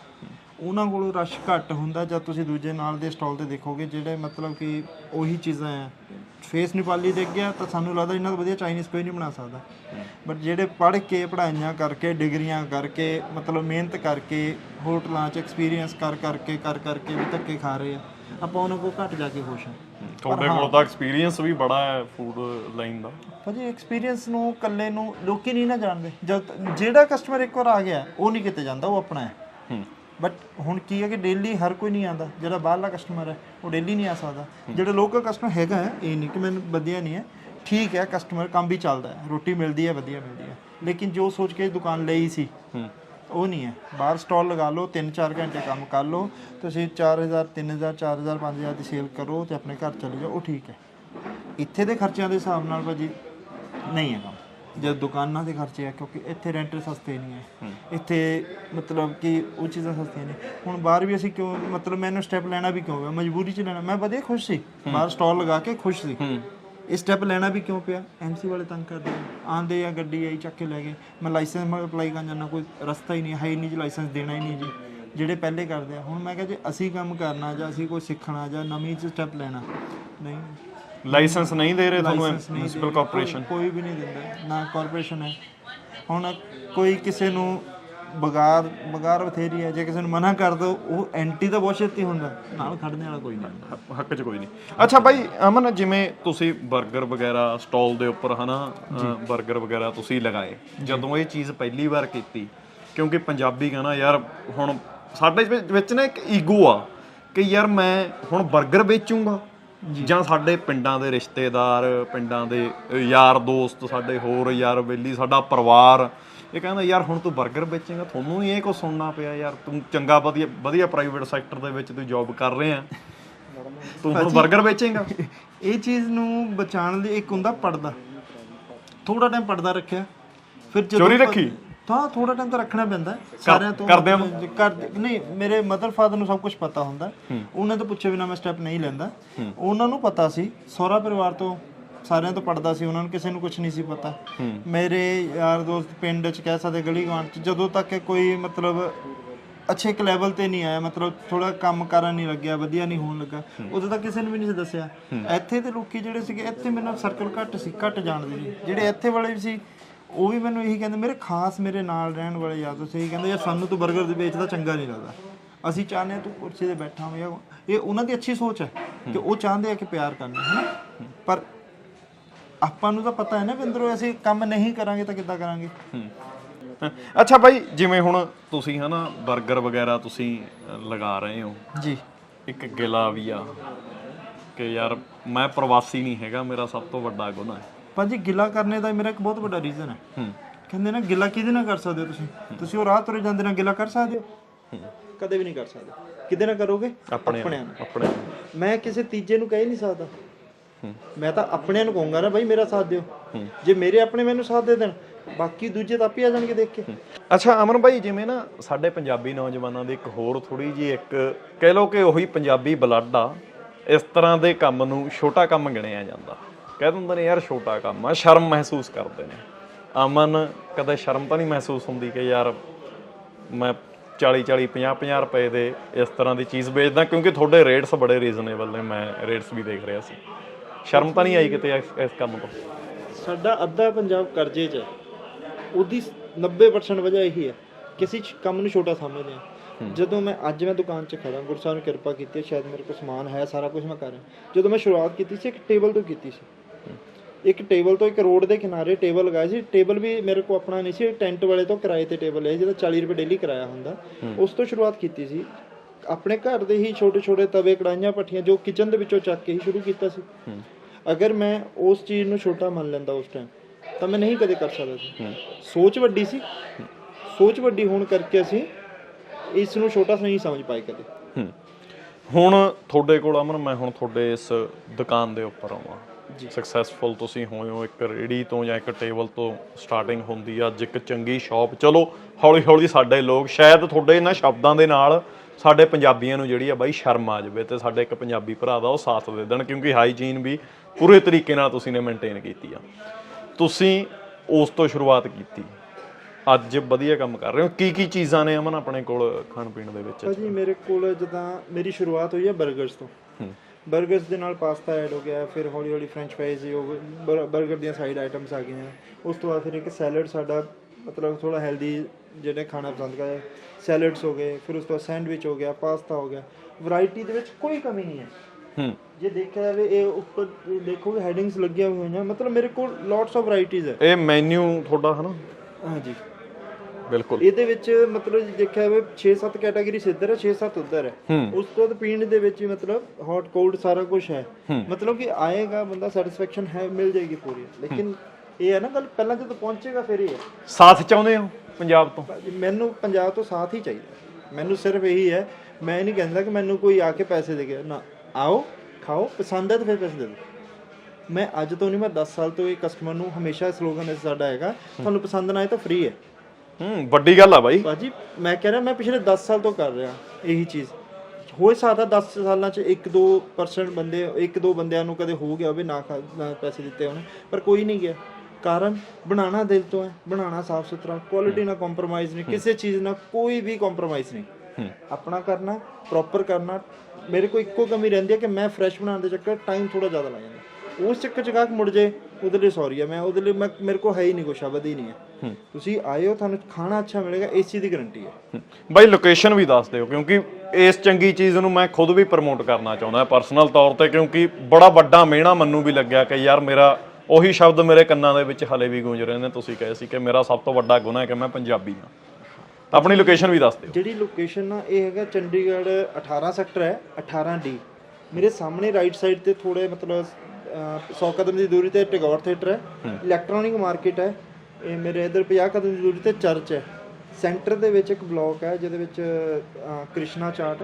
B: ਉਹਨਾਂ ਕੋਲ ਰਸ਼ ਘੱਟ ਹੁੰਦਾ ਜਾਂ ਤੁਸੀਂ ਦੂਜੇ ਨਾਲ ਦੇ ਸਟਾਲ ਤੇ ਦੇਖੋਗੇ, ਜਿਹੜੇ ਮਤਲਬ ਕਿ ਉਹੀ ਚੀਜ਼ਾਂ ਆ। ਫੇਸ ਨੇਪਾਲੀ ਦੇਖ ਗਿਆ ਤਾਂ ਸਾਨੂੰ ਲੱਗਦਾ ਇਹਨਾਂ ਤੋਂ ਵਧੀਆ ਚਾਈਨੀਜ਼ ਕੋਈ ਨਹੀਂ ਬਣਾ ਸਕਦਾ। ਬਟ ਜਿਹੜੇ ਪੜ੍ਹ ਕੇ, ਪੜ੍ਹਾਈਆਂ ਕਰਕੇ, ਡਿਗਰੀਆਂ ਕਰਕੇ, ਮਤਲਬ ਮਿਹਨਤ ਕਰਕੇ, ਹੋਟਲਾਂ 'ਚ ਐਕਸਪੀਰੀਅੰਸ ਕਰ ਕਰਕੇ ਕਰ ਕਰਕੇ ਵੀ ਧੱਕੇ ਖਾ ਰਹੇ ਆ ਆਪਾਂ ਉਹਨਾਂ ਕੋਲ ਘੱਟ ਜਾ ਕੇ ਖੁਸ਼ ਹਾਂ।
A: ਤੁਹਾਡੇ ਕੋਲ ਤਾਂ ਐਕਸਪੀਰੀਅੰਸ ਵੀ ਬੜਾ ਹੈ ਫੂਡ ਲਾਈਨ ਦਾ।
B: ਭਾਜੀ ਐਕਸਪੀਰੀਅੰਸ ਨੂੰ ਇਕੱਲੇ ਨੂੰ ਲੋਕੀ ਨਹੀਂ ਨਾ ਜਾਣਦੇ। ਜਦ ਜਿਹੜਾ ਕਸਟਮਰ ਇੱਕ ਵਾਰ ਆ ਗਿਆ ਉਹ ਨਹੀਂ ਕਿਤੇ ਜਾਂਦਾ ਉਹ ਆਪਣਾ ਹੈ। ਬਟ ਹੁਣ ਕੀ ਹੈ ਕਿ ਡੇਲੀ ਹਰ ਕੋਈ ਨਹੀਂ ਆਉਂਦਾ। ਜਿਹੜਾ ਬਾਹਰਲਾ ਕਸਟਮਰ ਹੈ ਉਹ ਡੇਲੀ ਨਹੀਂ ਆ ਸਕਦਾ। ਜਿਹੜਾ ਲੋਕਲ ਕਸਟਮਰ ਹੈਗਾ ਹੈ, ਇਹ ਨਹੀਂ ਕਿ ਮੈਨੂੰ ਵਧੀਆ ਨਹੀਂ ਹੈ। ਠੀਕ ਹੈ ਕਸਟਮਰ ਕੰਮ ਵੀ ਚੱਲਦਾ ਹੈ। ਰੋਟੀ ਮਿਲਦੀ ਹੈ ਵਧੀਆ ਮਿਲਦੀ ਹੈ। ਲੇਕਿਨ ਜੋ ਸੋਚ ਕੇ ਦੁਕਾਨ ਲਈ ਸੀ ਉਹ ਨਹੀਂ ਹੈ। ਬਾਹਰ ਸਟਾਲ ਲਗਾ ਲਓ 3-4 ਘੰਟੇ ਕੰਮ ਕਰ ਲਓ ਤੁਸੀਂ 4000 3000 4000 5000 ਦੀ ਸੇਲ ਕਰੋ ਤੇ ਆਪਣੇ ਘਰ ਚਲੇ ਜਾਓ। ਉਹ ਠੀਕ ਹੈ। ਇੱਥੇ ਦੇ ਖਰਚਿਆਂ ਦੇ ਹਿਸਾਬ ਨਾਲ ਭਾਜੀ ਨਹੀਂ ਹੈ ਕੰਮ। ਜਦ ਦੁਕਾਨਾਂ ਦੇ ਖਰਚੇ ਆ ਕਿਉਂਕਿ ਇੱਥੇ ਰੈਂਟ ਸਸਤੇ ਨਹੀਂ ਹੈ। ਇੱਥੇ ਮਤਲਬ ਕਿ ਉਹ ਚੀਜ਼ਾਂ ਸਸਤੀਆਂ ਨੇ ਹੁਣ ਬਾਹਰ ਵੀ ਅਸੀਂ ਕਿਉਂ ਮਤਲਬ ਮੈਨੂੰ ਸਟੈਪ ਲੈਣਾ ਵੀ ਕਿਉਂ ਪਿਆ ਮਜਬੂਰੀ 'ਚ ਲੈਣਾ। ਮੈਂ ਵਧੀਆ ਖੁਸ਼ ਸੀ। ਬਾਹਰ ਸਟਾਲ ਲਗਾ ਕੇ ਖੁਸ਼ ਸੀ। ਇਹ ਸਟੈਪ ਲੈਣਾ ਵੀ ਕਿਉਂ ਪਿਆ? ਐਮਸੀ ਵਾਲੇ ਤੰਗ ਕਰਦੇ। ਆਂਦੇ ਆ ਗੱਡੀ ਆਈ ਚੱਕ ਕੇ ਲੈ ਗਏ। ਮੈਂ ਲਾਇਸੈਂਸ ਮੈਂ ਅਪਲਾਈ ਕਰਨ ਜਾਣਾ ਕੋਈ ਰਸਤਾ ਹੀ ਨਹੀਂ ਹੈ ਨਹੀਂ ਜੀ ਲਾਇਸੈਂਸ ਦੇਣਾ ਹੀ ਨਹੀਂ ਜੀ। ਜਿਹੜੇ ਪਹਿਲੇ ਕਰਦੇ ਆ ਹੁਣ ਮੈਂ ਕਿਹਾ ਜੇ ਅਸੀਂ ਕੰਮ ਕਰਨਾ ਜਾਂ ਅਸੀਂ ਕੋਈ ਸਿੱਖਣਾ ਜਾਂ ਨਵੀਂ ਚ ਸਟੈਪ ਲੈਣਾ ਨਹੀਂ।
A: ਲਾਇਸੈਂਸ ਨਹੀਂ ਦੇ ਰਹੇ ਤੁਹਾਨੂੰ
B: ਲਾਇਸੈਂਸ ਨਹੀਂ
A: ਮਿਊਨਿਸਪਲ ਕਾਰਪੋਰੇਸ਼ਨ
B: ਕੋਈ ਵੀ ਨਹੀਂ ਦਿੰਦਾ ਨਾ ਕਾਰਪੋਰੇਸ਼ਨ ਹੈ। ਹੁਣ ਕੋਈ ਕਿਸੇ ਨੂੰ ਬਗਾਰ ਬਗਾਰ ਬਥੇਰੀ ਹੈ ਜੇ ਕਿਸੇ ਨੂੰ ਮਨਾ ਕਰ ਦੋ ਉਹ ਐਂਟੀ ਤਾਂ ਬਹੁਤ ਛੇਤੀ ਹੁੰਦਾ। ਨਾਲ ਖੜਨੇ ਵਾਲਾ ਕੋਈ ਨਹੀਂ
A: ਹੱਕ 'ਚ ਕੋਈ ਨਹੀਂ। ਅੱਛਾ ਬਾਈ ਅਮਨ ਜਿਵੇਂ ਤੁਸੀਂ 버ਗਰ ਵਗੈਰਾ ਸਟਾਲ ਦੇ ਉੱਪਰ ਹਨਾ 버ਗਰ ਵਗੈਰਾ ਤੁਸੀਂ ਲਗਾਏ ਜਦੋਂ ਇਹ ਚੀਜ਼ ਪਹਿਲੀ ਵਾਰ ਕੀਤੀ ਕਿਉਂਕਿ ਪੰਜਾਬੀ ਕਹਣਾ ਯਾਰ ਹੁਣ ਸਾਡੇ ਵਿੱਚ ਨਾ ਇੱਕ ਈਗੋ ਆ ਕਿ ਯਾਰ ਮੈਂ ਹੁਣ 버ਗਰ ਵੇਚੂੰਗਾ ਜਾਂ ਸਾਡੇ ਪਿੰਡਾਂ ਦੇ ਰਿਸ਼ਤੇਦਾਰ ਪਿੰਡਾਂ ਦੇ ਯਾਰ ਦੋਸਤ ਸਾਡੇ ਹੋਰ ਯਾਰ ਬੇਲੀ ਸਾਡਾ ਪਰਿਵਾਰ ਇਹ ਕਹਿੰਦਾ ਯਾਰ ਹੁਣ ਤੂੰ 버ਗਰ ਵੇਚੇਂਗਾ ਤੁਹਾਨੂੰ ਨਹੀਂ ਇਹ ਕੋ ਸੁਣਨਾ ਪਿਆ ਯਾਰ। ਤੂੰ ਚੰਗਾ ਵਧੀਆ ਵਧੀਆ ਪ੍ਰਾਈਵੇਟ ਸੈਕਟਰ ਦੇ ਵਿੱਚ ਤੂੰ ਜੌਬ ਕਰ ਰਹੇ। ਤੂੰ ਹੁਣ 버ਗਰ ਵੇਚੇਂਗਾ?
B: ਇਹ ਚੀਜ਼ ਨੂੰ ਬਚਾਉਣ ਲਈ ਇੱਕ ਹੁੰਦਾ ਪਰਦਾ। ਥੋੜਾ ਟਾਈਮ ਪਰਦਾ ਰੱਖਿਆ। ਫਿਰ ਜਦੋਂ
A: ਚੋਰੀ ਰੱਖੀ?
B: ਤਾਂ ਥੋੜਾ ਟਾਈਮ ਤਾਂ ਰੱਖਣਾ ਪੈਂਦਾ। ਸਾਰਿਆਂ ਤੋਂ
A: ਕਰਦਿਆਂ
B: ਮਤਲਬ ਕਰ ਨਹੀਂ ਮੇਰੇ ਮਦਰ ਫਾਦਰ ਨੂੰ ਸਭ ਕੁਝ ਪਤਾ ਹੁੰਦਾ। ਉਹਨਾਂ ਤੋਂ ਪੁੱਛੇ ਬਿਨਾ ਮੈਂ ਸਟੈਪ ਨਹੀਂ ਲੈਂਦਾ। ਉਹਨਾਂ ਨੂੰ ਪਤਾ ਸੀ ਸਹੁਰਾ ਪਰਿਵਾਰ ਤੋਂ ਸਾਰਿਆਂ ਤੋਂ ਪੜਦਾ ਸੀ ਉਹਨਾਂ ਨੂੰ ਕਿਸੇ ਨੂੰ ਕੁਝ ਨਹੀਂ ਸੀ ਪਤਾ। ਮੇਰੇ ਯਾਰ ਦੋਸਤ ਪਿੰਡ ਚ ਕਹਿ ਸਕਦੇ ਗਲੀ ਗਵਾਂਢ ਚ ਜਦੋਂ ਤੱਕ ਕੋਈ ਮਤਲਬ ਅੱਛੇ ਇੱਕ ਲੈਵਲ ਤੇ ਨਹੀਂ ਆਇਆ ਮਤਲਬ ਥੋੜਾ ਕੰਮ ਕਰਨ ਨਹੀਂ ਲੱਗਿਆ ਵਧੀਆ ਨਹੀਂ ਹੋਣ ਲੱਗਾ ਉਦੋਂ ਤੱਕ ਕਿਸੇ ਨੂੰ ਵੀ ਨਹੀਂ ਸੀ ਦੱਸਿਆ। ਇੱਥੇ ਦੇ ਲੋਕੀ ਜਿਹੜੇ ਸੀਗੇ ਇੱਥੇ ਮੇਰਾ ਸਰਕਲ ਘੱਟ ਸੀ ਘੱਟ ਜਾਣਦੇ ਸੀ। ਜਿਹੜੇ ਇੱਥੇ ਵਾਲੇ ਸੀ ਉਹ ਵੀ ਮੈਨੂੰ ਇਹੀ ਕਹਿੰਦੇ ਮੇਰੇ ਖਾਸ ਮੇਰੇ ਨਾਲ ਰਹਿਣ ਵਾਲੇ ਯਾਰ ਦੋਸਤ ਇਹੀ ਕਹਿੰਦੇ ਯਾਰ ਸਾਨੂੰ ਤੂੰ 버ਗਰ ਦੇ ਵੇਚਦਾ ਚੰਗਾ ਨਹੀਂ ਲੱਗਦਾ। ਅਸੀਂ ਚਾਹੁੰਦੇ ਹਾਂ ਤੂੰ ਕੁਰਸੀ ਤੇ ਬੈਠਾ ਹੋਵੇਂ ਇਹ ਉਹਨਾਂ ਦੀ ਅੱਛੀ ਸੋਚ ਹੈ ਕਿ ਉਹ ਚਾਹੁੰਦੇ ਆ ਕਿ ਪਿਆਰ ਕਰਨਾ ਹੈ ਪਰ ਆਪਾਂ ਨੂੰ ਤਾਂ ਪਤਾ ਹੈ ਨਾ ਵੀ ਅੰਦਰੋਂ ਅਸੀਂ ਕੰਮ ਨਹੀਂ ਕਰਾਂਗੇ ਤਾਂ ਕਿੱਦਾਂ ਕਰਾਂਗੇ।
A: ਅੱਛਾ ਬਾਈ ਜਿਵੇਂ ਹੁਣ ਤੁਸੀਂ ਹਨਾ 버ਗਰ ਵਗੈਰਾ ਤੁਸੀਂ ਲਗਾ ਰਹੇ ਹੋ।
B: ਜੀ।
A: ਇੱਕ ਗਿਲਾ ਵੀ ਆ। ਕਿ ਯਾਰ ਮੈਂ ਪ੍ਰਵਾਸੀ ਨਹੀਂ ਹੈਗਾ ਮੇਰਾ ਸਭ ਤੋਂ ਵੱਡਾ ਗੁਨਾਹ ਹੈ।
B: ਭਾਜੀ ਗਿਲਾ ਕਰਨੇ ਦਾ ਮੇਰਾ ਇੱਕ ਬਹੁਤ ਵੱਡਾ ਰੀਜ਼ਨ ਹੈ।
A: ਹੂੰ।
B: ਕਹਿੰਦੇ ਨਾ ਗਿਲਾ ਕਿਹਦੇ ਨਾਲ ਕਰ ਸਕਦੇ ਹੋ ਤੁਸੀਂ? ਤੁਸੀਂ ਉਹ ਰਾਹ ਤੁਰੇ ਜਾਂਦੇ ਨਾਲ ਗਿਲਾ ਕਰ ਸਕਦੇ ਹੋ? ਕਦੇ ਵੀ ਨਹੀਂ ਕਰ ਸਕਦੇ। ਕਿਹਦੇ ਨਾਲ ਕਰੋਗੇ?
A: ਆਪਣੇ ਆਪਣੇ
B: ਮੈਂ ਕਿਸੇ ਤੀਜੇ ਨੂੰ ਕਹਿ ਨਹੀਂ ਸਕਦਾ। ਮੈਂ ਤਾਂ ਆਪਣਿਆਂ ਨੂੰ ਕਹੂੰਗਾ ਨਾ, ਬਾਈ ਮੇਰਾ ਸਾਥ ਦਿਓ। ਜੇ ਮੇਰੇ ਆਪਣੇ ਮੈਨੂੰ ਸਾਥ ਦੇ ਦੇਣ, ਬਾਕੀ ਦੂਜੇ ਤਾਂ ਆਪੇ ਆ ਜਾਣਗੇ ਦੇਖ ਕੇ।
A: ਅੱਛਾ, ਅਮਨ ਭਾਈ, ਜਿਵੇਂ ਨਾ ਸਾਡੇ ਪੰਜਾਬੀ ਨੌਜਵਾਨਾਂ ਦੀ ਇੱਕ ਹੋਰ ਥੋੜੀ ਜੀ ਇੱਕ ਕਹਿ ਲਓ ਕਿ ਉਹੀ ਪੰਜਾਬੀ ਬਲੱਡ ਆ, ਇਸ ਤਰ੍ਹਾਂ ਦੇ ਕੰਮ ਨੂੰ ਛੋਟਾ ਕੰਮ ਗਿਣਿਆ ਜਾਂਦਾ। ਕਹਿ ਦਿੰਦੇ ਨੇ, ਯਾਰ, ਛੋਟਾ ਕੰਮ ਆ, ਸ਼ਰਮ ਮਹਿਸੂਸ ਕਰਦੇ ਨੇ। ਅਮਨ ਕਦੇ ਸ਼ਰਮ ਤਾਂ ਨਹੀਂ ਮਹਿਸੂਸ ਹੁੰਦੀ ਕਿ, ਯਾਰ, ਮੈਂ 40 40 50 50 ਰੁਪਏ ਦੇ ਇਸ ਤਰ੍ਹਾਂ ਦੀ ਚੀਜ਼ ਵੇਚਦਾ, ਕਿਉਂਕਿ ਤੁਹਾਡੇ ਰੇਟਸ ਬੜੇ ਰੀਜ਼ਨੇਬਲ ਨੇ, ਮੈਂ ਰੇਟਸ ਵੀ ਦੇਖ ਰਿਹਾ ਸੀ। ਸ਼ਰਮ ਤਾਂ ਨਹੀਂ ਆਈ ਕਿਤੇ ਇਸ ਇਸ ਕੰਮ ਤੋਂ?
B: ਸਾਡਾ ਅੱਧਾ ਪੰਜਾਬ ਕਰਜ਼ੇ 'ਚ ਹੈ। ਉਹਦੀ 90% ਵਜ੍ਹਾ ਇਹੀ ਹੈ। ਕਿ ਅਸੀਂ ਕੰਮ ਨੂੰ ਛੋਟਾ ਸਮਝਦੇ ਹਾਂ। ਜਦੋਂ ਮੈਂ ਅੱਜ ਮੈਂ ਦੁਕਾਨ 'ਚ ਖੜਾ ਗੁਰਸਾਹਿਬ ਨੇ ਕਿਰਪਾ ਕੀਤੀ ਹੈ, ਸ਼ਾਇਦ ਮੇਰੇ ਕੋਲ ਸਮਾਨ ਹੈ ਸਾਰਾ ਕੁਝ ਮੈਂ ਕਰ ਰਿਹਾ। ਜਦੋਂ ਮੈਂ ਸ਼ੁਰੂਆਤ ਕੀਤੀ ਸੀ ਇੱਕ ਟੇਬਲ ਤੋਂ ਕੀਤੀ ਸੀ। ਇੱਕ ਟੇਬਲ ਤੋਂ ਇੱਕ ਰੋਡ ਦੇ ਕਿਨਾਰੇ ਟੇਬਲ ਲਗਾਇਆ ਸੀ। ਟੇਬਲ ਵੀ ਮੇਰੇ ਕੋਲ ਆਪਣਾ ਨਹੀਂ ਸੀ। ਟੈਂਟ ਵਾਲੇ ਤੋਂ ਕਿਰਾਏ ਤੇ ਟੇਬਲ ਹੈ ਜਿਹਦਾ 40 ਰੁਪਏ ਡੇਲੀ ਕਿਰਾਇਆ ਹੁੰਦਾ। ਉਸ ਤੋਂ ਸ਼ੁਰੂਆਤ ਕੀਤੀ ਸੀ। ਆਪਣੇ ਘਰ ਦੇ ਹੀ ਛੋਟੇ ਛੋਟੇ ਤਵੇ ਕੜਾਈਆਂ ਪੱਠੀਆਂ ਜੋ ਕਿਚਨ ਦੇ ਵਿੱਚੋਂ ਚੱਕ ਕੇ ਹੀ ਸ਼ੁਰੂ ਕੀਤਾ ਸੀ। ਅਗਰ ਮੈਂ ਉਸ ਚੀਜ਼ ਨੂੰ ਛੋਟਾ ਮੰਨ ਲੈਂਦਾ ਉਸ ਟਾਈਮ ਤਾਂ ਮੈਂ ਨਹੀਂ ਕਦੇ ਕਰ ਸਕਦਾ ਸੀ। ਸੋਚ ਵੱਡੀ ਸੀ। ਸੋਚ ਵੱਡੀ ਹੋਣ ਕਰਕੇ ਅਸੀਂ ਇਸ ਨੂੰ ਛੋਟਾ ਨਹੀਂ ਸਮਝ ਪਾਏ ਕਦੇ।
A: ਹੁਣ ਤੁਹਾਡੇ ਕੋਲ ਅਮਨ ਮੈਂ ਹੁਣ ਤੁਹਾਡੇ ਇਸ ਦੁਕਾਨ ਦੇ ਉੱਪਰ ਆਵਾਂ। ਸਕਸੈਸਫੁਲ ਤੁਸੀਂ ਹੋਏ ਹੋ ਇੱਕ ਰੇੜੀ ਤੋਂ ਜਾਂ ਇੱਕ ਟੇਬਲ ਤੋਂ ਸਟਾਰਟਿੰਗ ਹੁੰਦੀ ਆ ਅੱਜ ਇੱਕ ਚੰਗੀ ਸ਼ਾਪ ਚਲੋ ਹੌਲੀ ਹੌਲੀ ਸਾਡੇ ਲੋਕ ਸ਼ਾਇਦ ਤੁਹਾਡੇ ਇਹਨਾਂ ਸ਼ਬਦਾਂ ਦੇ ਨਾਲ ਸਾਡੇ ਪੰਜਾਬੀਆਂ ਨੂੰ ਜਿਹੜੀ ਆ ਬਾਈ ਸ਼ਰਮ ਆ ਜਾਵੇ ਤੇ ਸਾਡੇ ਇੱਕ ਪੰਜਾਬੀ ਭਰਾ ਦਾ ਉਹ ਸਾਥ ਦੇ ਦੇਣ ਕਿਉਂਕਿ ਹਾਈਜੀਨ ਵੀ ਪੂਰੇ ਤਰੀਕੇ ਨਾਲ ਤੁਸੀਂ ਨੇ ਮੇਨਟੇਨ ਕੀਤੀ ਆ। ਤੁਸੀਂ ਉਸ ਤੋਂ ਸ਼ੁਰੂਆਤ ਕੀਤੀ। ਅੱਜ ਵਧੀਆ ਕੰਮ ਕਰ ਰਹੇ ਹੋ। ਕੀ ਕੀ ਚੀਜ਼ਾਂ ਨੇ ਅਮਨ ਆਪਣੇ ਕੋਲ ਖਾਣ ਪੀਣ ਦੇ ਵਿੱਚ?
B: ਜੀ ਮੇਰੇ ਕੋਲ ਜਦਾਂ ਮੇਰੀ ਸ਼ੁਰੂਆਤ ਹੋਈ ਹੈ 버ਗਰਸ ਤੋਂ ਬਰਗਰਸ ਦੇ ਨਾਲ ਪਾਸਤਾ ਐਡ ਹੋ ਗਿਆ ਫਿਰ ਹੌਲੀ ਹੌਲੀ ਫ੍ਰੈਂਚ ਫ੍ਰਾਈਜ਼ ਹੋ ਗਏ ਬਰਗਰ ਦੀਆਂ ਸਾਈਡ ਆਈਟਮਸ ਆ ਗਈਆਂ। ਉਸ ਤੋਂ ਬਾਅਦ ਫਿਰ ਇੱਕ ਸੈਲਡ ਸਾਡਾ ਮਤਲਬ ਥੋੜਾ ਹੈਲਦੀ ਜਿਹੜੇ ਖਾਣਾ ਪਸੰਦ ਕਰਦੇ ਸੈਲਡਸ ਹੋ ਗਏ ਫਿਰ ਉਸ ਤੋਂ ਸੈਂਡਵਿਚ ਹੋ ਗਿਆ ਪਾਸਤਾ ਹੋ ਗਿਆ ਵੈਰਾਈਟੀ ਦੇ ਵਿੱਚ ਕੋਈ ਕਮੀ ਨਹੀਂ ਹੈ।
A: ਹੂੰ।
B: ਜੇ ਦੇਖਿਆ ਜਾਵੇ ਇਹ ਉੱਪਰ ਦੇਖੋਗੇ ਹੈਡਿੰਗਸ ਲੱਗੀਆਂ ਹੋਈਆਂ ਮਤਲਬ ਮੇਰੇ ਕੋਲ ਲੋਟਸ ਆਫ ਵੈਰਾਈਟੀਜ਼ ਹੈ।
A: ਇਹ ਮੈਨੂ ਤੁਹਾਡਾ ਹਨਾ?
B: ਹਾਂਜੀ
A: ਬਿਲਕੁਲ।
B: ਇਹਦੇ ਵਿੱਚ ਮਤਲਬ ਜੇ ਦੇਖਿਆ ਹੋਵੇ 6-7 ਕੈਟਾਗਰੀ ਇੱਧਰ ਹੈ 6-7 ਉੱਧਰ ਹੈ। ਉਸ ਤੋਂ ਬਾਅਦ ਪੀਣ ਦੇ ਵਿੱਚ ਹੀ ਮਤਲਬ ਹੌਟ ਕੋਲਡ ਸਾਰਾ ਕੁਝ ਹੈ। ਮਤਲਬ ਕਿ ਆਏਗਾ ਬੰਦਾ ਸੈਟੀਸਫੈਕਸ਼ਨ ਹੈ ਮਿਲ ਜਾਏਗੀ ਪੂਰੀ। ਲੇਕਿਨ ਇਹ ਹੈ ਨਾ ਗੱਲ ਪਹਿਲਾਂ ਜਦੋਂ ਪਹੁੰਚੇਗਾ ਫਿਰ ਹੀ ਹੈ।
A: ਸਾਥ ਚਾਹੁੰਦੇ ਹੋ ਪੰਜਾਬ ਤੋਂ?
B: ਮੈਨੂੰ ਪੰਜਾਬ ਤੋਂ ਸਾਥ ਹੀ ਚਾਹੀਦਾ। ਮੈਨੂੰ ਸਿਰਫ ਇਹੀ ਹੈ ਮੈਂ ਇਹ ਨਹੀਂ ਕਹਿੰਦਾ ਕਿ ਮੈਨੂੰ ਕੋਈ ਆ ਕੇ ਪੈਸੇ ਦੇ ਗਿਆ ਨਾ ਆਓ ਖਾਓ ਪਸੰਦ ਹੈ ਤਾਂ ਫਿਰ ਪੈਸੇ ਦੇ ਦਿਓ। ਮੈਂ ਅੱਜ ਤੋਂ ਨਹੀਂ ਮੈਂ 10 ਸਾਲ ਤੋਂ ਇਹ ਕਸਟਮਰ ਨੂੰ ਹਮੇਸ਼ਾ ਸਲੋਗਨ ਸਾਡਾ ਹੈਗਾ ਤੁਹਾਨੂੰ ਪਸੰਦ ਨਾ ਆਏ ਤਾਂ ਫ੍ਰੀ ਹੈ।
A: ਹੂੰ ਵੱਡੀ ਗੱਲ ਆ ਬਾਈ।
B: ਭਾਜੀ ਮੈਂ ਕਹਿ ਰਿਹਾ ਮੈਂ ਪਿਛਲੇ 10 ਸਾਲ ਤੋਂ ਕਰ ਰਿਹਾ ਇਹੀ ਚੀਜ਼। ਹੋ ਸਕਦਾ 10 ਸਾਲਾਂ ਚ 1-2% ਬੰਦੇ 1-2 ਬੰਦਿਆਂ ਨੂੰ ਕਦੇ ਹੋ ਗਿਆ ਹੋਵੇ ਨਾ ਖਾ- ਨਾ ਪੈਸੇ ਦਿੱਤੇ ਹੋਣ ਪਰ ਕੋਈ ਨਹੀਂ ਗਿਆ। ਕਾਰਨ ਬਣਾਉਣਾ ਦਿਲ ਤੋਂ ਹੈ ਬਣਾਉਣਾ ਸਾਫ਼ ਸੁਥਰਾ ਕੁਆਲਿਟੀ ਨਾਲ ਕੰਪਰੋਮਾਈਜ਼ ਨਹੀਂ ਕਿਸੇ ਚੀਜ਼ ਨਾਲ ਕੋਈ ਵੀ ਕੰਪਰੋਮਾਈਜ਼ ਨਹੀਂ। ਆਪਣਾ ਕਰਨਾ ਪ੍ਰੋਪਰ ਕਰਨਾ ਮੇਰੇ ਕੋਲ ਇੱਕੋ ਕਮੀ ਰਹਿੰਦੀ ਹੈ ਕਿ ਮੈਂ ਫਰੈਸ਼ ਬਣਾਉਣ ਦੇ ਚੱਕਰ ਟਾਈਮ ਥੋੜਾ ਜ਼ਿਆਦਾ ਲੱਗ ਜਾਂਦਾ। ਉਸ ਚੱਕਰ ਚ ਗਾਹਕ ਮੁੜ ਜੇ ਉਹਦੇ ਲਈ ਸੌਰੀ ਹੈ ਮੈਂ ਉਹਦੇ ਲਈ ਮੈਂ ਮੇਰੇ ਕੋਲ ਹੈ ਹੀ ਨਹੀਂ ਕੁਛ ਸ਼ਬਦ ਹੀ ਨਹੀਂ ਹੈ। ਤੁਸੀਂ ਆਏ ਹੋ ਤੁਹਾਨੂੰ ਖਾਣਾ ਅੱਛਾ ਮਿਲੇਗਾ ਇਸ ਚੀਜ਼ ਦੀ ਗਾਰੰਟੀ ਹੈ।
A: ਹੂੰ। ਬਾਈ ਲੋਕੇਸ਼ਨ ਵੀ ਦੱਸ ਦਿਓ ਕਿਉਂਕਿ ਇਸ ਚੰਗੀ ਚੀਜ਼ ਨੂੰ ਮੈਂ ਖੁਦ ਵੀ ਪ੍ਰਮੋਟ ਕਰਨਾ ਚਾਹੁੰਦਾ ਪਰਸਨਲ ਤੌਰ ਤੇ ਕਿਉਂਕਿ ਬੜਾ ਵੱਡਾ ਮਿਹਣਾ ਮੈਨੂੰ ਵੀ ਲੱਗਿਆ ਕਿ ਯਾਰ ਮੇਰਾ ਉਹੀ ਸ਼ਬਦ ਮੇਰੇ ਕੰਨਾਂ ਦੇ ਵਿੱਚ ਹਲੇ ਵੀ ਗੂੰਜ ਰਹੇ ਨੇ ਤੁਸੀਂ ਕਹੇ ਸੀ ਕਿ ਮੇਰਾ ਸਭ ਤੋਂ ਵੱਡਾ ਗੁਨਾਹ ਹੈ ਕਿ ਮੈਂ ਪੰਜਾਬੀ ਹਾਂ। ਤਾਂ ਆਪਣੀ ਲੋਕੇਸ਼ਨ ਵੀ ਦੱਸ ਦਿਓ।
B: ਜਿਹੜੀ ਲੋਕੇਸ਼ਨ ਆ ਇਹ ਹੈਗਾ ਚੰਡੀਗੜ੍ਹ 18 ਸੈਕਟਰ ਹੈ 18D ਮੇਰੇ ਸਾਹਮਣੇ ਰਾਈਟ ਸਾਈਡ ਤੇ ਥੋੜੇ ਮਤਲਬ 100 ਕਦਮ ਦੀ ਦੂਰੀ ਤੇ ਟੈਗੋਰ ਥੀਏਟਰ ਹੈ ਇਲੈਕਟ੍ਰੋਨਿਕ ਮਾਰਕੀਟ ਹੈ ਇਹ ਮੇਰੇ ਇਧਰ 50 ਕਦਮ ਦੀ ਦੂਰੀ ਤੇ ਚਰਚ ਹੈ। ਸੈਂਟਰ ਦੇ ਵਿੱਚ ਇੱਕ ਬਲਾਕ ਹੈ ਜਿਹਦੇ ਵਿੱਚ ਕ੍ਰਿਸ਼ਨਾ ਚਾਟ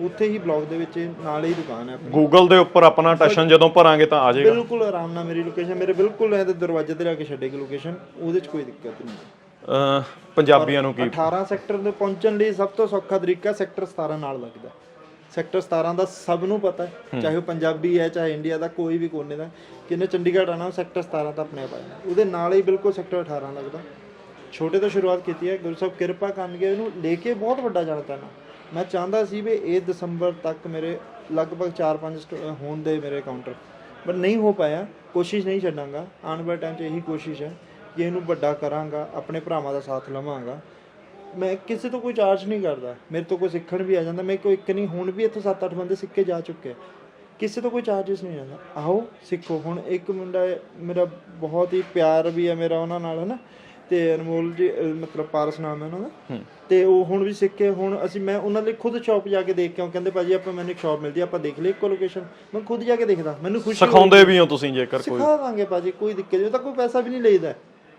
B: ਉੱਥੇ ਹੀ ਬਲਾਕ ਦੇ ਵਿੱਚ ਨਾਲ ਹੀ ਦੁਕਾਨ ਹੈ ਆਪਣੀ।
A: ਗੂਗਲ ਦੇ ਉੱਪਰ ਆਪਣਾ ਟਸ਼ਨ ਜਦੋਂ ਭਰਾਂਗੇ ਤਾਂ ਆ ਜਾਏਗਾ।
B: ਬਿਲਕੁਲ ਆਰਾਮ ਨਾਲ ਮੇਰੀ ਲੋਕੇਸ਼ਨ ਮੇਰੇ ਬਿਲਕੁਲ ਇਹਦੇ ਦਰਵਾਜ਼ੇ ਤੇ ਲਾ ਕੇ ਛੱਡੇਗੀ ਲੋਕੇਸ਼ਨ ਉਹਦੇ 'ਚ ਕੋਈ ਦਿੱਕਤ ਨਹੀਂ
A: ਪੰਜਾਬੀਆਂ ਨੂੰ ਕੀ
B: 18 ਸੈਕਟਰ ਦੇ ਪਹੁੰਚਣ ਲਈ ਸਭ ਤੋਂ ਸੌਖਾ ਤਰੀਕਾ ਸੈਕਟਰ 17 ਨਾਲ ਲੱਗਦਾ। ਸੈਕਟਰ 17 ਦਾ ਸਭ ਨੂੰ ਪਤਾ ਹੈ ਚਾਹੇ ਉਹ ਪੰਜਾਬੀ ਹੈ ਚਾਹੇ ਇੰਡੀਆ ਦਾ ਕੋਈ ਵੀ ਕੋਨੇ ਦਾ ਕਿਨੇ ਚੰਡੀਗੜ੍ਹ ਆਣਾ ਸੈਕਟਰ 17 ਤਾਂ ਆਪਣੇ ਆਪ ਆਇਆ ਉਹਦੇ ਨਾਲ ਹੀ ਬਿਲਕੁਲ ਸੈਕਟਰ 18 ਲੱਗਦਾ। ਛੋਟੇ ਤੋਂ ਸ਼ੁਰੂਆਤ ਕੀਤੀ ਹੈ ਗੁਰੂ ਸਾਹਿਬ ਕਿਰਪਾ ਕਰਨਗੇ ਇਹਨੂੰ ਲੈ ਕੇ ਬਹੁਤ ਵੱਡਾ ਜਾਣਾ ਚਾਹਨਾ ਮੈਂ ਚਾਹੁੰਦਾ ਸੀ ਵੀ ਇਹ ਦਸੰਬਰ ਤੱਕ ਮੇਰੇ ਲਗਭਗ 4-5 ਹੋਣ ਦੇ ਮੇਰੇ ਕਾਊਂਟਰ ਪਰ ਨਹੀਂ ਹੋ ਪਾਇਆ। ਕੋਸ਼ਿਸ਼ ਨਹੀਂ ਛੱਡਾਂਗਾ। ਆਉਣ ਵਾਲੇ ਟਾਈਮ 'ਚ ਇਹੀ ਕੋਸ਼ਿਸ਼ ਹੈ ਕਿ ਇਹਨੂੰ ਵੱਡਾ ਕਰਾਂਗਾ, ਆਪਣੇ ਭਰਾਵਾਂ ਦਾ ਸਾਥ ਲਵਾਂਗਾ। ਮੈਂ ਕਿਸੇ ਤੋਂ ਕੋਈ ਚਾਰਜ ਨਹੀਂ ਕਰਦਾ। ਮੇਰੇ ਤੋਂ ਕੋਈ ਸਿੱਖਣ ਵੀ ਆ ਜਾਂਦਾ। ਮੇਰੇ ਕੋਲ ਇੱਕ ਨਹੀਂ, ਹੁਣ ਵੀ ਇੱਥੋਂ 7-8 ਬੰਦੇ ਸਿੱਕੇ ਜਾ ਚੁੱਕੇ ਕਿਸੇ ਤੋਂ ਕੋਈ ਚਾਰजेस ਨਹੀਂ ਜਾਂਦਾ ਆਓ, ਸਿੱਖੋ। ਹੁਣ ਇੱਕ ਮੁੰਡਾ ਮੇਰਾ ਬਹੁਤ ਹੀ ਪਿਆਰ ਵੀ ਹੈ ਮੇਰਾ ਉਹਨਾਂ ਨਾਲ ਹੈ ਨਾ ਤੇ ਅਨਮੋਲ ਜੀ ਅਹ ਮਤਲਬ ਪਾਰਸ ਨਾਮ ਹੈ ਉਹਨਾਂ ਦਾ। ਤੇ ਉਹ ਹੁਣ ਵੀ ਸਿੱਖ ਹੁਣ ਅਸੀਂ ਮੈਂ ਉਹਨਾਂ ਲਈ ਖੁਦ ਸ਼ਾਪ ਜਾ ਕੇ ਦੇਖ ਕੇ ਆਉਂ ਕਹਿੰਦੇ ਭਾਜੀ ਆਪਾਂ ਮੈਨੂੰ ਇੱਕ ਸ਼ਾਪ ਮਿਲਦੀ ਆ, ਆਪਾਂ ਦੇਖ ਲਈ ਇੱਕੋ ਲੋਕੇਸ਼ਨ ਮੈਂ ਖੁਦ ਜਾ ਕੇ ਦੇਖਦਾ। ਮੈਨੂੰ ਖੁਸ਼ੀ
A: ਸਿਖਾਉਂਦੇ ਵੀ ਹੋ ਤੁਸੀਂ ਜੇਕਰ ਕੋਈ।
B: ਸਿਖਾ ਦਾਂਗੇ ਭਾਜੀ ਕੋਈ ਦਿੱਕਤ ਨਹੀਂ। ਉਹ ਤਾਂ ਕੋਈ ਪੈਸਾ ਵੀ ਨਹੀਂ ਲਈਦਾ।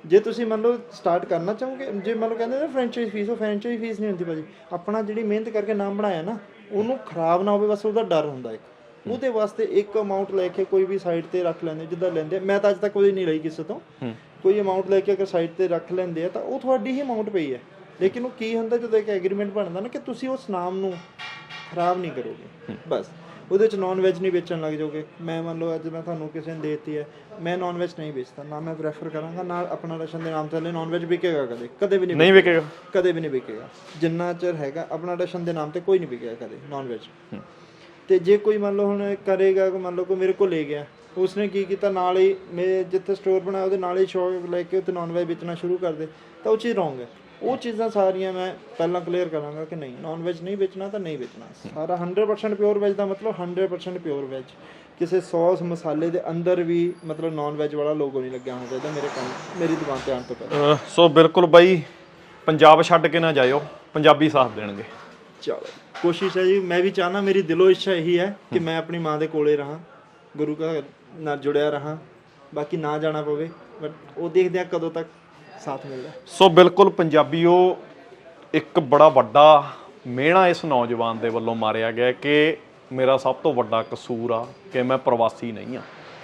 B: ਜੇ ਤੁਸੀਂ ਮੰਨ ਲਓ ਸਟਾਰਟ ਕਰਨਾ ਚਾਹੋਗੇ ਜੇ ਮੰਨ ਲਓ ਕਹਿੰਦੇ ਨਾ ਫਰੈਂਚਾਈਜ਼ ਫੀਸ ਉਹ ਫਰੈਂਚਾਈਜ਼ ਫੀਸ ਨਹੀਂ ਹੁੰਦੀ ਭਾਜੀ। ਆਪਣਾ ਜਿਹੜੀ ਮਿਹਨਤ ਕਰਕੇ ਨਾਮ ਬਣਾਇਆ ਨਾ ਉਹਨੂੰ ਖਰਾਬ ਨਾ ਹੋਵੇ ਬਸ ਉਹਦਾ ਡਰ ਹੁੰਦਾ ਇੱਕ। ਉਹਦੇ ਵਾਸਤੇ ਇੱਕ ਅਮਾਉਂਟ ਲੈ ਕੇ ਕੋਈ ਵੀ ਸਾਈਡ ਤੇ ਰੱਖ ਲੈਂਦੇ ਜਿੱਦਾਂ ਲੈਂਦੇ ਆ। ਮੈਂ ਤਾਂ ਅੱਜ ਤੱਕ ਕੋਈ ਨਹੀਂ ਲਈ ਕਿਸੇ ਤੋਂ। ਕੋਈ ਅਮਾਉਂਟ ਲੈ ਕੇ ਅਗਰ ਸਾਈਡ ਤੇ ਰੱਖ ਲੈਂਦੇ ਆ ਤਾਂ ਉਹ ਤੁਹਾਡੀ ਹੀ ਅਮਾਉਂਟ ਪਈ ਹੈ। ਲੇਕਿਨ ਉਹ ਕੀ ਹੁੰਦਾ ਜਦੋਂ ਇੱਕ ਐਗਰੀਮੈਂਟ ਬਣਦਾ ਨਾ ਕਿ ਤੁਸੀਂ ਉਸ ਨਾਮ ਨੂੰ ਖਰਾਬ ਨਹੀਂ ਕਰੋਗੇ। ਬਸ। ਉਹਦੇ ਚ ਨਾਨ ਵੈਜ ਨਹੀਂ ਵੇਚਣ ਲੱਗ ਜਾਓਗੇ। ਮੈਂ ਮੰਨ ਲਓ ਅੱਜ ਮੈਂ ਤੁਹਾਨੂੰ ਕਿਸੇ ਨੇ ਦੇਤੀ ਹੈ ਮੈਂ ਨਾਨ ਵੈਜ ਨਹੀਂ ਵੇਚਦਾ। ਨਾ ਮੈਂ ਪ੍ਰੈਫਰ ਕਰਾਂਗਾ ਨਾ ਆਪਣਾ ਰਸ਼ਨ ਦੇ ਨਾਮ ਥੱਲੇ ਨਾਨ ਵੈਜ ਵਿਕੇਗਾ ਕਦੇ। ਕਦੇ ਵੀ ਨਹੀਂ
A: ਨਹੀਂ ਵਿਕੇਗਾ।
B: ਕਦੇ ਵੀ ਨਹੀਂ ਵਿਕੇਗਾ। ਜਿੰਨਾ ਚਿਰ ਹੈਗਾ ਆਪਣਾ ਰਸ਼ਨ ਦੇ ਨਾਮ ਤੇ ਕੋਈ ਨਹੀਂ ਵਿਕੇਗਾ ਕਦੇ ਨਾਨ ਵੈਜ ਤੇ ਜੇ ਕੋਈ ਮੰਨ ਲਓ ਹੁਣ ਕਰੇਗਾ ਮੰਨ ਲਓ ਕੋਈ ਮੇਰੇ ਕੋਲ ਲੈ ਗਿਆ। ਉਸਨੇ ਕੀ ਕੀਤਾ? ਨਾਲ ਹੀ ਮੈਂ ਜਿੱਥੇ ਸਟੋਰ ਬਣਾਇਆ ਉਹਦੇ ਨਾਲ ਹੀ ਸ਼ੌਪ ਲੈ ਕੇ ਉੱਥੇ ਨਾਨ ਵੈਜ ਵੇਚਣਾ ਸ਼ੁਰੂ ਕਰ ਦੇ। ਤਾਂ ਉਹ ਚੀਜ਼ ਰੋਂਗ ਹੈ। ਉਹ ਚੀਜ਼ਾਂ ਸਾਰੀਆਂ ਮੈਂ ਪਹਿਲਾਂ ਕਲੀਅਰ ਕਰਾਂਗਾ ਕਿ ਨਹੀਂ ਨਾਨ ਵੈਜ ਨਹੀਂ ਵੇਚਣਾ ਤਾਂ ਨਹੀਂ ਵੇਚਣਾ। ਸਾਰਾ 100% ਪਿਓਰ ਵੈਜ ਦਾ ਮਤਲਬ 100% ਪਿਓਰ ਵੈਜ ਕਿਸੇ ਸੌਸ ਮਸਾਲੇ ਦੇ ਅੰਦਰ ਵੀ ਮਤਲਬ ਨਾਨ ਵੈਜ ਵਾਲਾ ਲੋਗੋ ਨਹੀਂ ਲੱਗਿਆ ਹੋਣਾ ਚਾਹੀਦਾ ਮੇਰੇ ਕੰਮ ਮੇਰੀ ਦੁਕਾਨ ਤੇ ਆਉਣ ਤੋਂ ਪਹਿਲਾਂ।
A: ਸੋ ਬਿਲਕੁਲ ਬਾਈ ਪੰਜਾਬ ਛੱਡ ਕੇ ਨਾ ਜਾਇਓ ਪੰਜਾਬੀ ਸਾਥ ਦੇਣਗੇ।
B: ਚਲੋ ਕੋਸ਼ਿਸ਼ ਹੈ ਜੀ ਮੈਂ ਵੀ ਚਾਹਨਾ ਮੇਰੀ ਦਿਲੋਂ ਇੱਛਾ ਇਹੀ ਹੈ ਕਿ ਮੈਂ ਆਪਣੀ ਮਾਂ ਦੇ ਕੋਲੇ ਰਹਾ ਗੁਰੂ ਘਰ ਨਾਲ ਜੁੜਿਆ ਰਹਾ, ਬਾਕੀ ਨਾ ਜਾਣਾ ਪਵੇ ਬਟ ਉਹ ਦੇਖਦੇ ਆ ਕਦੋਂ ਤੱਕ ਸਾਥ ਮਿਲਦਾ।
A: ਸੋ ਬਿਲਕੁਲ ਪੰਜਾਬੀਓ, ਇੱਕ ਬੜਾ ਵੱਡਾ ਮਿਹਣਾ ਇਸ ਨੌਜਵਾਨ ਦੇ ਵੱਲੋਂ ਮਾਰਿਆ ਗਿਆ ਕਿ ਮੇਰਾ ਸਭ ਤੋਂ ਵੱਡਾ ਕਸੂਰ ਆ ਕਿ ਮੈਂ ਪ੍ਰਵਾਸੀ ਨਹੀਂ ਆ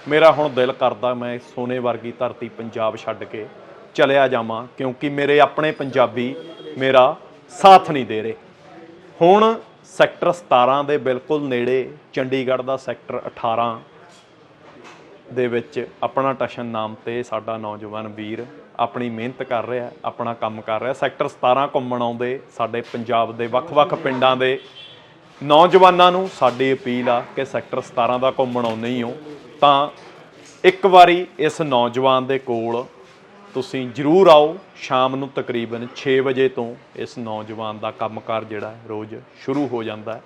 A: ਮੇਰਾ ਹੁਣ ਦਿਲ ਕਰਦਾ ਮੈਂ ਸੋਨੇ ਵਰਗੀ ਧਰਤੀ ਪੰਜਾਬ ਛੱਡ ਕੇ ਚਲਿਆ ਜਾਵਾਂ, ਕਿਉਂਕਿ ਮੇਰੇ ਆਪਣੇ ਪੰਜਾਬੀ ਮੇਰਾ ਸਾਥ ਨਹੀਂ ਦੇ ਰਹੇ। ਹੁਣ ਸੈਕਟਰ 17 ਦੇ ਬਿਲਕੁਲ ਨੇੜੇ, ਚੰਡੀਗੜ੍ਹ ਦਾ ਸੈਕਟਰ 18 ਦੇ ਵਿੱਚ ਆਪਣਾ ਟਸ਼ਨ ਨਾਮ ਤੇ ਸਾਡਾ ਨੌਜਵਾਨ ਵੀਰ ਆਪਣੀ ਮਿਹਨਤ ਕਰ ਰਿਹਾ ਆਪਣਾ ਕੰਮ ਕਰ ਰਿਹਾ। ਸੈਕਟਰ 17 ਘੁੰਮਣ ਆਉਂਦੇ ਸਾਡੇ ਪੰਜਾਬ ਦੇ ਵੱਖ-ਵੱਖ ਪਿੰਡਾਂ ਦੇ ਨੌਜਵਾਨਾਂ ਨੂੰ ਸਾਡੀ ਅਪੀਲ ਆ ਕਿ ਸੈਕਟਰ 17 ਦਾ ਘੁੰਮਣ ਆਉਂਦੇ ਹੀ ਹੋ। ਤਾਂ ਇੱਕ ਵਾਰੀ ਇਸ ਨੌਜਵਾਨ ਦੇ ਕੋਲ ਤੁਸੀਂ ਜਰੂਰ ਆਓ। ਸ਼ਾਮ ਨੂੰ ਤਕਰੀਬਨ 6 ਵਜੇ ਤੋਂ ਇਸ ਨੌਜਵਾਨ ਦਾ ਕੰਮਕਾਰ ਜਿਹੜਾ ਰੋਜ਼ ਸ਼ੁਰੂ ਹੋ ਜਾਂਦਾ ਹੈ।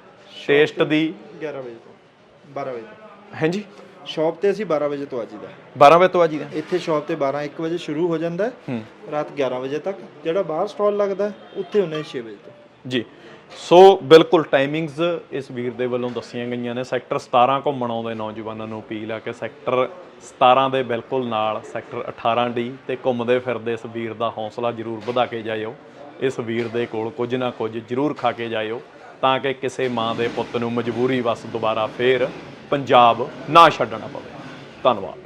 A: ਟੇਸਟ ਦੀ
B: 11 ਵਜੇ ਤੋਂ 12 ਵਜੇ
A: ਹਾਂਜੀ?
B: ਸ਼ਾਪ ਤੇ ਅਸੀਂ 12 ਵਜੇ ਤੋਂ ਆ ਜੀਦਾ
A: 12 ਵਜੇ ਤੋਂ ਆ
B: ਇੱਥੇ ਸ਼ਾਪ ਤੇ 12 1 ਵਜੇ ਸ਼ੁਰੂ ਹੋ ਜਾਂਦਾ ਹੈ। ਰਾਤ 11 ਵਜੇ ਤੱਕ। ਜਿਹੜਾ ਬਾਹਰ ਸਟਾਲ ਲੱਗਦਾ ਉੱਥੇ ਹੁੰਨੇ 6 ਵਜੇ ਤੋਂ।
A: ਜੀ। ਸੋ ਬਿਲਕੁਲ ਟਾਈਮਿੰਗਸ ਇਸ ਵੀਰ ਦੇ ਵੱਲੋਂ ਦੱਸੀਆਂ ਗਈਆਂ ਨੇ। ਸੈਕਟਰ 17 ਘੁੰਮਣ ਆਉਂਦੇ ਨੌਜਵਾਨਾਂ ਨੂੰ ਅਪੀਲ ਆ ਕਿ ਸੈਕਟਰ 17 ਦੇ ਬਿਲਕੁਲ ਨਾਲ ਸੈਕਟਰ 18 ਡੀ ਤੇ ਘੁੰਮਦੇ ਫਿਰਦੇ ਇਸ ਵੀਰ ਦਾ ਹੌਸਲਾ ਜ਼ਰੂਰ ਵਧਾ ਕੇ ਜਾਇਓ। ਇਸ ਵੀਰ ਦੇ ਕੋਲ ਕੁਝ ਨਾ ਕੁਝ ਜ਼ਰੂਰ ਖਾ ਕੇ ਜਾਇਓ ਤਾਂ ਕਿ ਕਿਸੇ ਮਾਂ ਦੇ ਪੁੱਤ ਨੂੰ ਮਜਬੂਰੀ ਵਸ ਦੁਬਾਰਾ ਫੇਰ ਪੰਜਾਬ ਨਾ ਛੱਡਣਾ ਪਵੇ। ਧੰਨਵਾਦ।